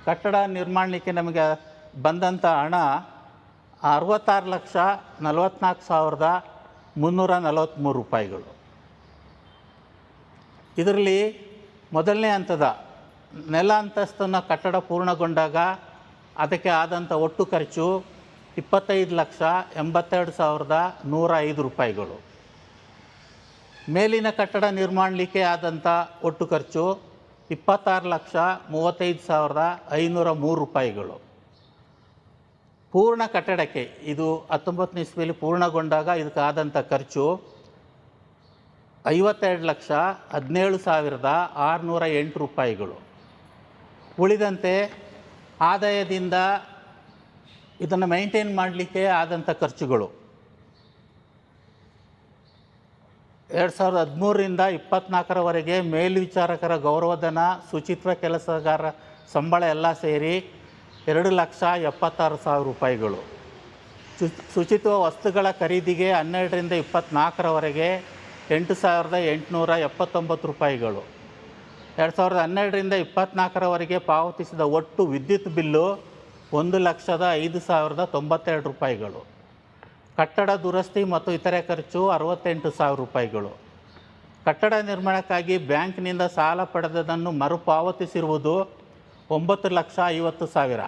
ಕಟ್ಟಡ ನಿರ್ಮಾಣಕ್ಕೆ ನಮಗೆ ಬಂದಂಥ ಹಣ ಅರವತ್ತಾರು ಲಕ್ಷ ನಲವತ್ತ್ನಾಲ್ಕು ಸಾವಿರದ ಮುನ್ನೂರ ನಲವತ್ತ್ಮೂರು ರೂಪಾಯಿಗಳು. ಇದರಲ್ಲಿ ಮೊದಲನೇ ಹಂತದ ನೆಲ ಅಂತಸ್ತನ್ನು ಕಟ್ಟಡ ಪೂರ್ಣಗೊಂಡಾಗ ಅದಕ್ಕೆ ಆದಂಥ ಒಟ್ಟು ಖರ್ಚು ಇಪ್ಪತ್ತೈದು ಲಕ್ಷ ಎಂಬತ್ತೆರಡು ಸಾವಿರದ ನೂರ ಐದು ರೂಪಾಯಿಗಳು. ಮೇಲಿನ ಕಟ್ಟಡ ನಿರ್ಮಾಣಲಿಕ್ಕೆ ಆದಂಥ ಒಟ್ಟು ಖರ್ಚು ಇಪ್ಪತ್ತಾರು ಲಕ್ಷ ಮೂವತ್ತೈದು ಸಾವಿರದ ಐನೂರ ಮೂರು ರೂಪಾಯಿಗಳು. ಪೂರ್ಣ ಕಟ್ಟಡಕ್ಕೆ ಇದು ಹತ್ತೊಂಬತ್ತನೇ ಇಸ್ವಿಯಲ್ಲಿ ಪೂರ್ಣಗೊಂಡಾಗ ಇದಕ್ಕೆ ಆದಂಥ ಖರ್ಚು ಐವತ್ತೆರಡು ಲಕ್ಷ ಹದಿನೇಳು ಸಾವಿರದ ಆರುನೂರ ಎಂಟು ರೂಪಾಯಿಗಳು. ಉಳಿದಂತೆ ಆದಾಯದಿಂದ ಇದನ್ನು ಮೈಂಟೈನ್ ಮಾಡಲಿಕ್ಕೆ ಆದಂಥ ಖರ್ಚುಗಳು. ಎರಡು ಸಾವಿರದ ಹದಿಮೂರರಿಂದ ಇಪ್ಪತ್ತ್ನಾಲ್ಕರವರೆಗೆ ಮೇಲ್ವಿಚಾರಕರ ಗೌರವಧನ, ಶುಚಿತ್ವ ಕೆಲಸಗಾರ ಸಂಬಳ ಎಲ್ಲ ಸೇರಿ ಎರಡು ಲಕ್ಷ ಎಪ್ಪತ್ತಾರು ಸಾವಿರ ರೂಪಾಯಿಗಳು. ಶುಚಿತ್ವ ವಸ್ತುಗಳ ಖರೀದಿಗೆ ಹನ್ನೆರಡರಿಂದ ಇಪ್ಪತ್ತ್ನಾಲ್ಕರವರೆಗೆ ಎಂಟು ಸಾವಿರದ ಎಂಟುನೂರ ಎಪ್ಪತ್ತೊಂಬತ್ತು ರೂಪಾಯಿಗಳು. ಎರಡು ಸಾವಿರದ ಹನ್ನೆರಡರಿಂದ ಇಪ್ಪತ್ತ್ನಾಲ್ಕರವರೆಗೆ ಪಾವತಿಸಿದ ಒಟ್ಟು ವಿದ್ಯುತ್ ಬಿಲ್ಲು ಒಂದು ಲಕ್ಷದ ಐದು ಸಾವಿರದ ತೊಂಬತ್ತೆರಡು ರೂಪಾಯಿಗಳು. ಕಟ್ಟಡ ದುರಸ್ತಿ ಮತ್ತು ಇತರೆ ಖರ್ಚು ಅರವತ್ತೆಂಟು ಸಾವಿರ ರೂಪಾಯಿಗಳು. ಕಟ್ಟಡ ನಿರ್ಮಾಣಕ್ಕಾಗಿ ಬ್ಯಾಂಕ್ನಿಂದ ಸಾಲ ಪಡೆದದನ್ನು ಮರುಪಾವತಿಸಿರುವುದು ಒಂಬತ್ತು ಲಕ್ಷ ಐವತ್ತು ಸಾವಿರ.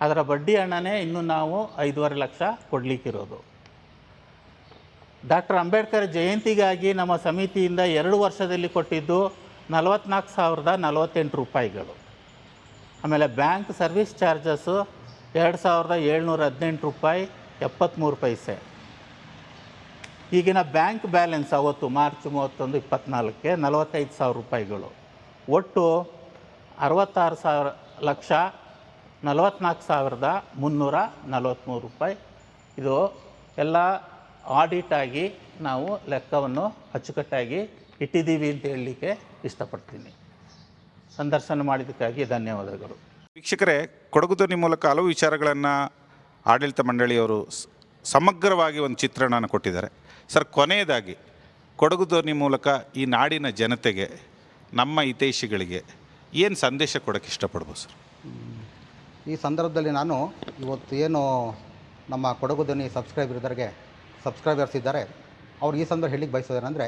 ಅದರ ಬಡ್ಡಿ ಹಣನೇ ಇನ್ನು ನಾವು ಐದೂವರೆ ಲಕ್ಷ ಕೊಡಲಿಕ್ಕಿರೋದು. ಡಾಕ್ಟರ್ ಅಂಬೇಡ್ಕರ್ ಜಯಂತಿಗಾಗಿ ನಮ್ಮ ಸಮಿತಿಯಿಂದ ಎರಡು ವರ್ಷದಲ್ಲಿ ಕೊಟ್ಟಿದ್ದು ನಲವತ್ನಾಲ್ಕು ಸಾವಿರದ ನಲವತ್ತೆಂಟು ರೂಪಾಯಿಗಳು. ಆಮೇಲೆ ಬ್ಯಾಂಕ್ ಸರ್ವಿಸ್ ಚಾರ್ಜಸ್ಸು ಎರಡು ಸಾವಿರದ ಏಳ್ನೂರ ಹದಿನೆಂಟು ರೂಪಾಯಿ ಎಪ್ಪತ್ತ್ಮೂರು ಪೈಸೆ. ಈಗಿನ ಬ್ಯಾಂಕ್ ಬ್ಯಾಲೆನ್ಸ್ ಅವತ್ತು ಮಾರ್ಚ್ ಮೂವತ್ತೊಂದು ಇಪ್ಪತ್ತ್ನಾಲ್ಕಕ್ಕೆ ನಲವತ್ತೈದು ಸಾವಿರ ರೂಪಾಯಿಗಳು. ಒಟ್ಟು ಅರವತ್ತಾರು ಸಾವಿರ ಲಕ್ಷ ನಲವತ್ತ್ನಾಲ್ಕು ಸಾವಿರದ ಮುನ್ನೂರ ನಲವತ್ತ್ಮೂರು ರೂಪಾಯಿ. ಇದು ಎಲ್ಲ ಆಡಿಟ್ ಆಗಿ ನಾವು ಲೆಕ್ಕವನ್ನು ಅಚ್ಚುಕಟ್ಟಾಗಿ ಇಟ್ಟಿದ್ದೀವಿ ಅಂತ ಹೇಳಲಿಕ್ಕೆ ಇಷ್ಟಪಡ್ತೀನಿ. ಸಂದರ್ಶನ ಮಾಡಿದ್ದಕ್ಕಾಗಿ ಧನ್ಯವಾದಗಳು. ವೀಕ್ಷಕರೇ ಕೊಡಗು ಧ್ವನಿ ಮೂಲಕ ಹಲವು ವಿಚಾರಗಳನ್ನು ಆಡಳಿತ ಮಂಡಳಿಯವರು ಸ್- ಸಮಗ್ರವಾಗಿ ಒಂದು ಚಿತ್ರಣನ ಕೊಟ್ಟಿದ್ದಾರೆ. ಸರ್ ಕೊನೆಯದಾಗಿ ಕೊಡಗು ಧ್ವನಿ ಮೂಲಕ ಈ ನಾಡಿನ ಜನತೆಗೆ ನಮ್ಮ ಹಿತೈಷಿಗಳಿಗೆ ಏನು ಸಂದೇಶ ಕೊಡೋಕ್ಕೆ ಇಷ್ಟಪಡ್ಬೋದು ಸರ್? ಈ ಸಂದರ್ಭದಲ್ಲಿ ನಾನು ಇವತ್ತು ಏನು ನಮ್ಮ ಕೊಡಗು ಧ್ವನಿ ಸಬ್ಸ್ಕ್ರೈಬರ್ದರಿಗೆ ಸಬ್ಸ್ಕ್ರೈಬರ್ಸ್ ಇದ್ದಾರೆ. ಅವ್ರು ಈ ಸಂದರ್ಭ ಹೇಳಿಕ್ಕೆ ಬಯಸೋದೇನೆಂದರೆ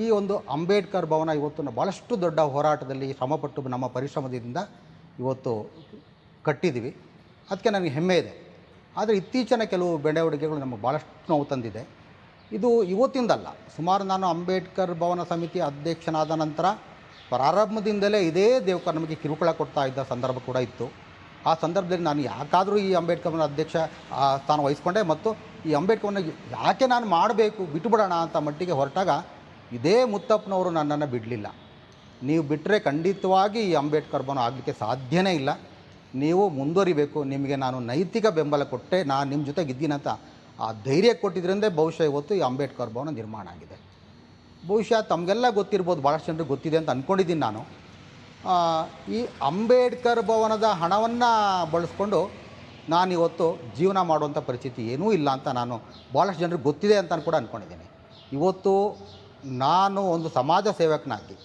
ಈ ಒಂದು ಅಂಬೇಡ್ಕರ್ ಭವನ ಇವತ್ತು ಭಾಳಷ್ಟು ದೊಡ್ಡ ಹೋರಾಟದಲ್ಲಿ ಶ್ರಮಪಟ್ಟು ನಮ್ಮ ಪರಿಶ್ರಮದಿಂದ ಇವತ್ತು ಕಟ್ಟಿದ್ದೀವಿ ಅದಕ್ಕೆ ನನಗೆ ಹೆಮ್ಮೆ ಇದೆ. ಆದರೆ ಇತ್ತೀಚಿನ ಕೆಲವು ಬೆಳವಣಿಗೆಗಳು ನಮಗೆ ಭಾಳಷ್ಟು ನೋವು ತಂದಿದೆ. ಇದು ಇವತ್ತಿಂದಲ್ಲ. ಸುಮಾರು ನಾನು ಅಂಬೇಡ್ಕರ್ ಭವನ ಸಮಿತಿ ಅಧ್ಯಕ್ಷನಾದ ನಂತರ ಪ್ರಾರಂಭದಿಂದಲೇ ಇದೇ ದೇವಕರ್ ನಮಗೆ ಕಿರುಕುಳ ಕೊಡ್ತಾ ಇದ್ದ ಸಂದರ್ಭ ಕೂಡ ಇತ್ತು. ಆ ಸಂದರ್ಭದಲ್ಲಿ ನಾನು ಯಾಕಾದರೂ ಈ ಅಂಬೇಡ್ಕರ್ ಭವನ ಅಧ್ಯಕ್ಷ ಸ್ಥಾನ ವಹಿಸ್ಕೊಂಡೆ ಮತ್ತು ಈ ಅಂಬೇಡ್ಕರ್ನ ಯಾಕೆ ನಾನು ಮಾಡಬೇಕು ಬಿಟ್ಟುಬಿಡೋಣ ಅಂತ ಮಟ್ಟಿಗೆ ಹೊರಟಾಗ ಇದೇ ಮುತ್ತಪ್ಪನವರು ನನ್ನನ್ನು ಬಿಡಲಿಲ್ಲ. ನೀವು ಬಿಟ್ಟರೆ ಖಂಡಿತವಾಗಿ ಈ ಅಂಬೇಡ್ಕರ್ ಭವನ ಆಗಲಿಕ್ಕೆ ಸಾಧ್ಯನೇ ಇಲ್ಲ. ನೀವು ಮುಂದುವರಿಬೇಕು, ನಿಮಗೆ ನಾನು ನೈತಿಕ ಬೆಂಬಲ ಕೊಟ್ಟೆ, ನಾನು ನಿಮ್ಮ ಜೊತೆಗೆ ಇದ್ದೀನಂತ ಆ ಧೈರ್ಯ ಕೊಟ್ಟಿದ್ರಿಂದ ಬಹುಶಃ ಇವತ್ತು ಈ ಅಂಬೇಡ್ಕರ್ ಭವನ ನಿರ್ಮಾಣ ಆಗಿದೆ. ಬಹುಶಃ ತಮಗೆಲ್ಲ ಗೊತ್ತಿರ್ಬೋದು ಭಾಳಷ್ಟು ಜನರಿಗೆ ಗೊತ್ತಿದೆ ಅಂತ ಅಂದ್ಕೊಂಡಿದ್ದೀನಿ ನಾನು. ಈ ಅಂಬೇಡ್ಕರ್ ಭವನದ ಹಣವನ್ನು ಬಳಸ್ಕೊಂಡು ನಾನಿವತ್ತು ಜೀವನ ಮಾಡುವಂಥ ಪರಿಸ್ಥಿತಿ ಏನೂ ಇಲ್ಲ ಅಂತ ನಾನು ಭಾಳಷ್ಟು ಜನರಿಗೆ ಗೊತ್ತಿದೆ ಅಂತ ಕೂಡ ಅಂದ್ಕೊಂಡಿದ್ದೀನಿ ಇವತ್ತು ನಾನು ಒಂದು ಸಮಾಜ ಸೇವಕನಾಗಿ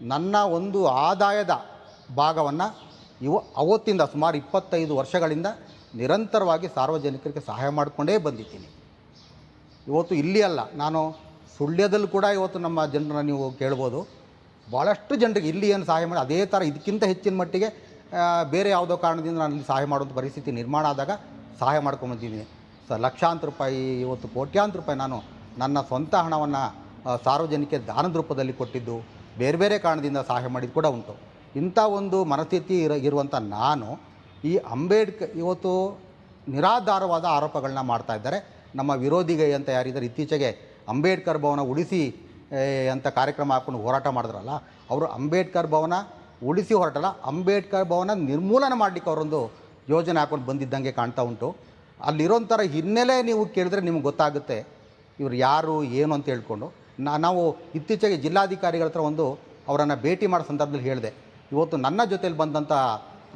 ನನ್ನ ಒಂದು ಆದಾಯದ ಭಾಗವನ್ನು ಇವ ಅವತ್ತಿಂದ ಸುಮಾರು ಇಪ್ಪತ್ತೈದು ವರ್ಷಗಳಿಂದ ನಿರಂತರವಾಗಿ ಸಾರ್ವಜನಿಕರಿಗೆ ಸಹಾಯ ಮಾಡಿಕೊಂಡೇ ಬಂದಿದ್ದೀನಿ. ಇವತ್ತು ಇಲ್ಲಿ ಅಲ್ಲ, ನಾನು ಸುಳ್ಯದಲ್ಲೂ ಕೂಡ ಇವತ್ತು ನಮ್ಮ ಜನರನ್ನು ನೀವು ಕೇಳ್ಬೋದು. ಭಾಳಷ್ಟು ಜನರಿಗೆ ಇಲ್ಲಿ ಏನು ಸಹಾಯ ಮಾಡಿ, ಅದೇ ಥರ ಇದಕ್ಕಿಂತ ಹೆಚ್ಚಿನ ಮಟ್ಟಿಗೆ ಬೇರೆ ಯಾವುದೋ ಕಾರಣದಿಂದ ನಾನು ಇಲ್ಲಿ ಸಹಾಯ ಮಾಡುವಂಥ ಪರಿಸ್ಥಿತಿ ನಿರ್ಮಾಣ ಆದಾಗ ಸಹಾಯ ಮಾಡ್ಕೊಂಬಂದಿದ್ದೀನಿ ಸ, ಲಕ್ಷಾಂತರ ರೂಪಾಯಿ, ಇವತ್ತು ಕೋಟ್ಯಾಂತರ ರೂಪಾಯಿ ನಾನು ನನ್ನ ಸ್ವಂತ ಹಣವನ್ನು ಸಾರ್ವಜನಿಕ ದಾನದ ರೂಪದಲ್ಲಿ ಕೊಟ್ಟಿದ್ದು, ಬೇರೆ ಬೇರೆ ಕಾರಣದಿಂದ ಸಹಾಯ ಮಾಡಿದ್ದು ಕೂಡ ಉಂಟು. ಇಂಥ ಒಂದು ಮನಸ್ಥಿತಿ ಇರ, ಇರುವಂಥ ನಾನು ಈ ಅಂಬೇಡ್ಕರ್ ಇವತ್ತು ನಿರಾಧಾರವಾದ ಆರೋಪಗಳನ್ನ ಮಾಡ್ತಾ ಇದ್ದಾರೆ. ನಮ್ಮ ವಿರೋಧಿಗೆ ಅಂತ ಯಾರಿದ್ದಾರೆ, ಇತ್ತೀಚೆಗೆ ಅಂಬೇಡ್ಕರ್ ಭವನ ಉಳಿಸಿ ಅಂತ ಕಾರ್ಯಕ್ರಮ ಹಾಕ್ಕೊಂಡು ಹೋರಾಟ ಮಾಡಿದ್ರಲ್ಲ, ಅವರು ಅಂಬೇಡ್ಕರ್ ಭವನ ಉಳಿಸಿ ಹೊರಟಲ್ಲ, ಅಂಬೇಡ್ಕರ್ ಭವನ ನಿರ್ಮೂಲನ ಮಾಡಲಿಕ್ಕೆ ಅವರೊಂದು ಯೋಜನೆ ಹಾಕೊಂಡು ಬಂದಿದ್ದಂಗೆ ಕಾಣ್ತಾ ಉಂಟು. ಅಲ್ಲಿರೋಂಥರ ಹಿನ್ನೆಲೆ ನೀವು ಕೇಳಿದ್ರೆ ನಿಮ್ಗೆ ಗೊತ್ತಾಗುತ್ತೆ ಇವರು ಯಾರು, ಏನು ಅಂತ ಹೇಳ್ಕೊಂಡು. ನಾವು ಇತ್ತೀಚೆಗೆ ಜಿಲ್ಲಾಧಿಕಾರಿಗಳ ಹತ್ರ ಒಂದು ಅವರನ್ನು ಭೇಟಿ ಮಾಡೋ ಸಂದರ್ಭದಲ್ಲಿ ಹೇಳಿದೆ. ಇವತ್ತು ನನ್ನ ಜೊತೆಲಿ ಬಂದಂಥ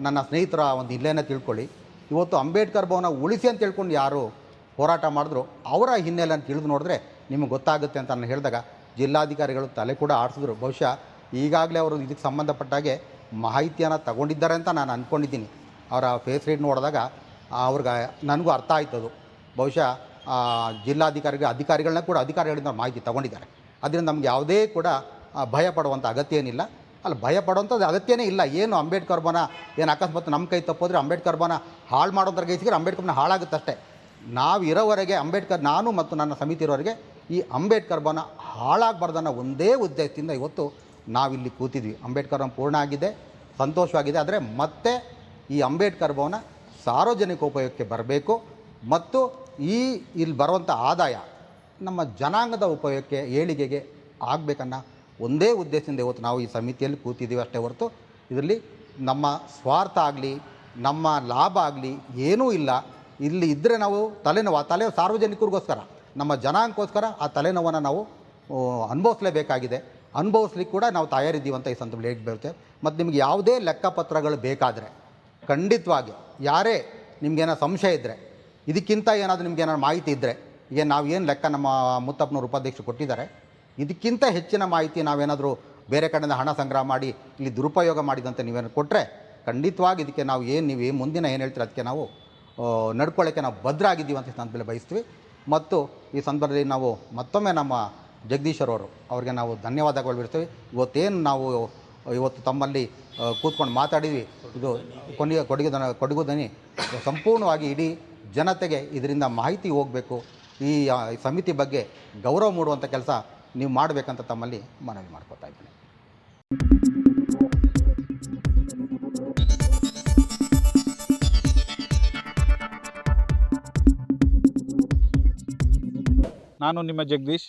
ನನ್ನ ಸ್ನೇಹಿತರ ಒಂದು ಇಲ್ಲೇನ ತಿಳ್ಕೊಳ್ಳಿ. ಇವತ್ತು ಅಂಬೇಡ್ಕರ್ ಭವನ ಉಳಿಸಿ ಅಂತ ತಿಳ್ಕೊಂಡು ಯಾರು ಹೋರಾಟ ಮಾಡಿದ್ರು, ಅವರ ಹಿನ್ನೆಲೆ ಅಂತ ತಿಳಿದು ನೋಡಿದ್ರೆ ನಿಮಗೆ ಗೊತ್ತಾಗುತ್ತೆ ಅಂತ ನಾನು ಹೇಳಿದಾಗ ಜಿಲ್ಲಾಧಿಕಾರಿಗಳು ತಲೆ ಕೂಡ ಆಡಿಸಿದ್ರು. ಬಹುಶಃ ಈಗಾಗಲೇ ಅವರು ಇದಕ್ಕೆ ಸಂಬಂಧಪಟ್ಟಾಗೆ ಮಾಹಿತಿಯನ್ನು ತಗೊಂಡಿದ್ದಾರೆ ಅಂತ ನಾನು ಅಂದ್ಕೊಂಡಿದ್ದೀನಿ ಅವರ ಫೇಸ್ ರೀಡ್ ನೋಡಿದಾಗ ಅವ್ರಿಗೆ ನನಗೂ ಅರ್ಥ ಆಯ್ತದು ಬಹುಶಃ ಜಿಲ್ಲಾಧಿಕಾರಿಗೆ ಜಿಲ್ಲಾಧಿಕಾರಿಗಳ, ಅಧಿಕಾರಿಗಳನ್ನ ಕೂಡ ಅಧಿಕಾರಿಗಳಿಂದ ಮಾಹಿತಿ ತಗೊಂಡಿದ್ದಾರೆ. ಅದರಿಂದ ನಮ್ಗೆ ಯಾವುದೇ ಕೂಡ ಭಯ ಪಡುವಂಥ ಅಗತ್ಯ ಏನಿಲ್ಲ. ಅಲ್ಲಿ, ಭಯ ಪಡುವಂಥದ್ದು ಅಗತ್ಯನೇ ಇಲ್ಲ. ಏನು ಅಂಬೇಡ್ಕರ್ ಬನ ಏನು ಅಕಸ್ಮಾತ್ ನಮ್ಮ ಕೈ ತಪ್ಪೋದ್ರೆ ಅಂಬೇಡ್ಕರ್ ಬನ ಹಾಳು ಮಾಡೋದ್ರ ಗೈಸಿಗೆ ಅಂಬೇಡ್ಕರ್ ಹಾಳಾಗುತ್ತೆ ಹಾಳಾಗುತ್ತಷ್ಟೇ ನಾವು ಇರೋವರೆಗೆ ಅಂಬೇಡ್ಕರ್, ನಾನು ಮತ್ತು ನನ್ನ ಸಮಿತಿ ಇರೋವರೆಗೆ ಈ ಅಂಬೇಡ್ಕರ್ ಬನ ಹಾಳಾಗಬಾರ್ದನ್ನ ಒಂದೇ ಉದ್ದೇಶದಿಂದ ಇವತ್ತು ನಾವಿಲ್ಲಿ ಕೂತಿದ್ವಿ. ಅಂಬೇಡ್ಕರ್ ಪೂರ್ಣ ಆಗಿದೆ, ಸಂತೋಷವಾಗಿದೆ. ಆದರೆ ಮತ್ತೆ ಈ ಅಂಬೇಡ್ಕರ್ ಭವನ ಸಾರ್ವಜನಿಕ ಉಪಯೋಗಕ್ಕೆ ಬರಬೇಕು ಮತ್ತು ಈ ಇಲ್ಲಿ ಬರುವಂಥ ಆದಾಯ ನಮ್ಮ ಜನಾಂಗದ ಉಪಯೋಗಕ್ಕೆ, ಏಳಿಗೆಗೆ ಆಗಬೇಕನ್ನೋ ಒಂದೇ ಉದ್ದೇಶದಿಂದ ಇವತ್ತು ನಾವು ಈ ಸಮಿತಿಯಲ್ಲಿ ಕೂತಿದ್ದೀವಿ ಅಷ್ಟೇ ಹೊರತು ಇದರಲ್ಲಿ ನಮ್ಮ ಸ್ವಾರ್ಥ ಆಗಲಿ, ನಮ್ಮ ಲಾಭ ಆಗಲಿ ಏನೂ ಇಲ್ಲ. ಇಲ್ಲಿ ಇದ್ದರೆ ನಾವು ತಲೆನೋವು, ಆ ತಲೆ ಸಾರ್ವಜನಿಕರಿಗೋಸ್ಕರ, ನಮ್ಮ ಜನಾಂಗಕ್ಕೋಸ್ಕರ ಆ ತಲೆನೋವನ್ನು ನಾವು ಅನುಭವಿಸ್ಲೇಬೇಕಾಗಿದೆ. ಅನುಭವಿಸ್ಲಿಕ್ಕೆ ಕೂಡ ನಾವು ತಯಾರಿದ್ದೀವಿ ಅಂತ ಈ ಸಂದರ್ಭದಲ್ಲಿ ಹೇಗೆ ಬರುತ್ತೆ ಮತ್ತು ನಿಮಗೆ ಯಾವುದೇ ಲೆಕ್ಕಪತ್ರಗಳು ಬೇಕಾದರೆ, ಖಂಡಿತವಾಗಿ ಯಾರೇ ನಿಮಗೇನೋ ಸಂಶಯ ಇದ್ದರೆ ಇದಕ್ಕಿಂತ ಏನಾದರೂ ನಿಮ್ಗೆ ಏನಾದ್ರು ಮಾಹಿತಿ ಇದ್ದರೆ ಈಗ ನಾವು ಏನು ಲೆಕ್ಕ ನಮ್ಮ ಮುತ್ತಪ್ಪನವ್ರ ಉಪಾಧ್ಯಕ್ಷರು ಕೊಟ್ಟಿದ್ದಾರೆ, ಇದಕ್ಕಿಂತ ಹೆಚ್ಚಿನ ಮಾಹಿತಿ ನಾವೇನಾದರೂ ಬೇರೆ ಕಡೆಯಿಂದ ಹಣ ಸಂಗ್ರಹ ಮಾಡಿ, ಇಲ್ಲಿ ದುರುಪಯೋಗ ಮಾಡಿದಂತೆ ನೀವೇನು ಕೊಟ್ಟರೆ ಖಂಡಿತವಾಗಿ ಇದಕ್ಕೆ ನಾವು ಏನು ನೀವು ಮುಂದಿನ ಏನು ಹೇಳ್ತೀರ ಅದಕ್ಕೆ ನಾವು ನಡ್ಕೊಳ್ಳೋಕ್ಕೆ ನಾವು ಭದ್ರ ಆಗಿದ್ದೀವಿ ಅಂತ ಸಂದರ್ಭದಲ್ಲಿ ಬಯಸ್ತೀವಿ. ಮತ್ತು ಈ ಸಂದರ್ಭದಲ್ಲಿ ನಾವು ಮತ್ತೊಮ್ಮೆ ನಮ್ಮ ಜಗದೀಶರ್ ಅವರು, ಅವ್ರಿಗೆ ನಾವು ಧನ್ಯವಾದಗಳು ಬಿಡ್ತೀವಿ ಇವತ್ತೇನು ನಾವು, ಇವತ್ತು ತಮ್ಮಲ್ಲಿ ಕೂತ್ಕೊಂಡು ಮಾತಾಡಿದ್ವಿ. ಇದು ಕೊನೆಯ ಕೊಡುಗೆ ದನ, ಕೊಡುಗು ದನಿ. ಸಂಪೂರ್ಣವಾಗಿ ಇಡೀ ಜನತೆಗೆ ಇದರಿಂದ ಮಾಹಿತಿ ಹೋಗಬೇಕು. ಈ ಸಮಿತಿ ಬಗ್ಗೆ ಗೌರವ ಮೂಡುವಂಥ ಕೆಲಸ ನೀವು ಮಾಡಬೇಕಂತ ತಮ್ಮಲ್ಲಿ ಮನವಿ ಮಾಡ್ಕೊತಾ ಇದ್ದೀನಿ. ನಾನು ನಿಮ್ಮ ಜಗದೀಶ್.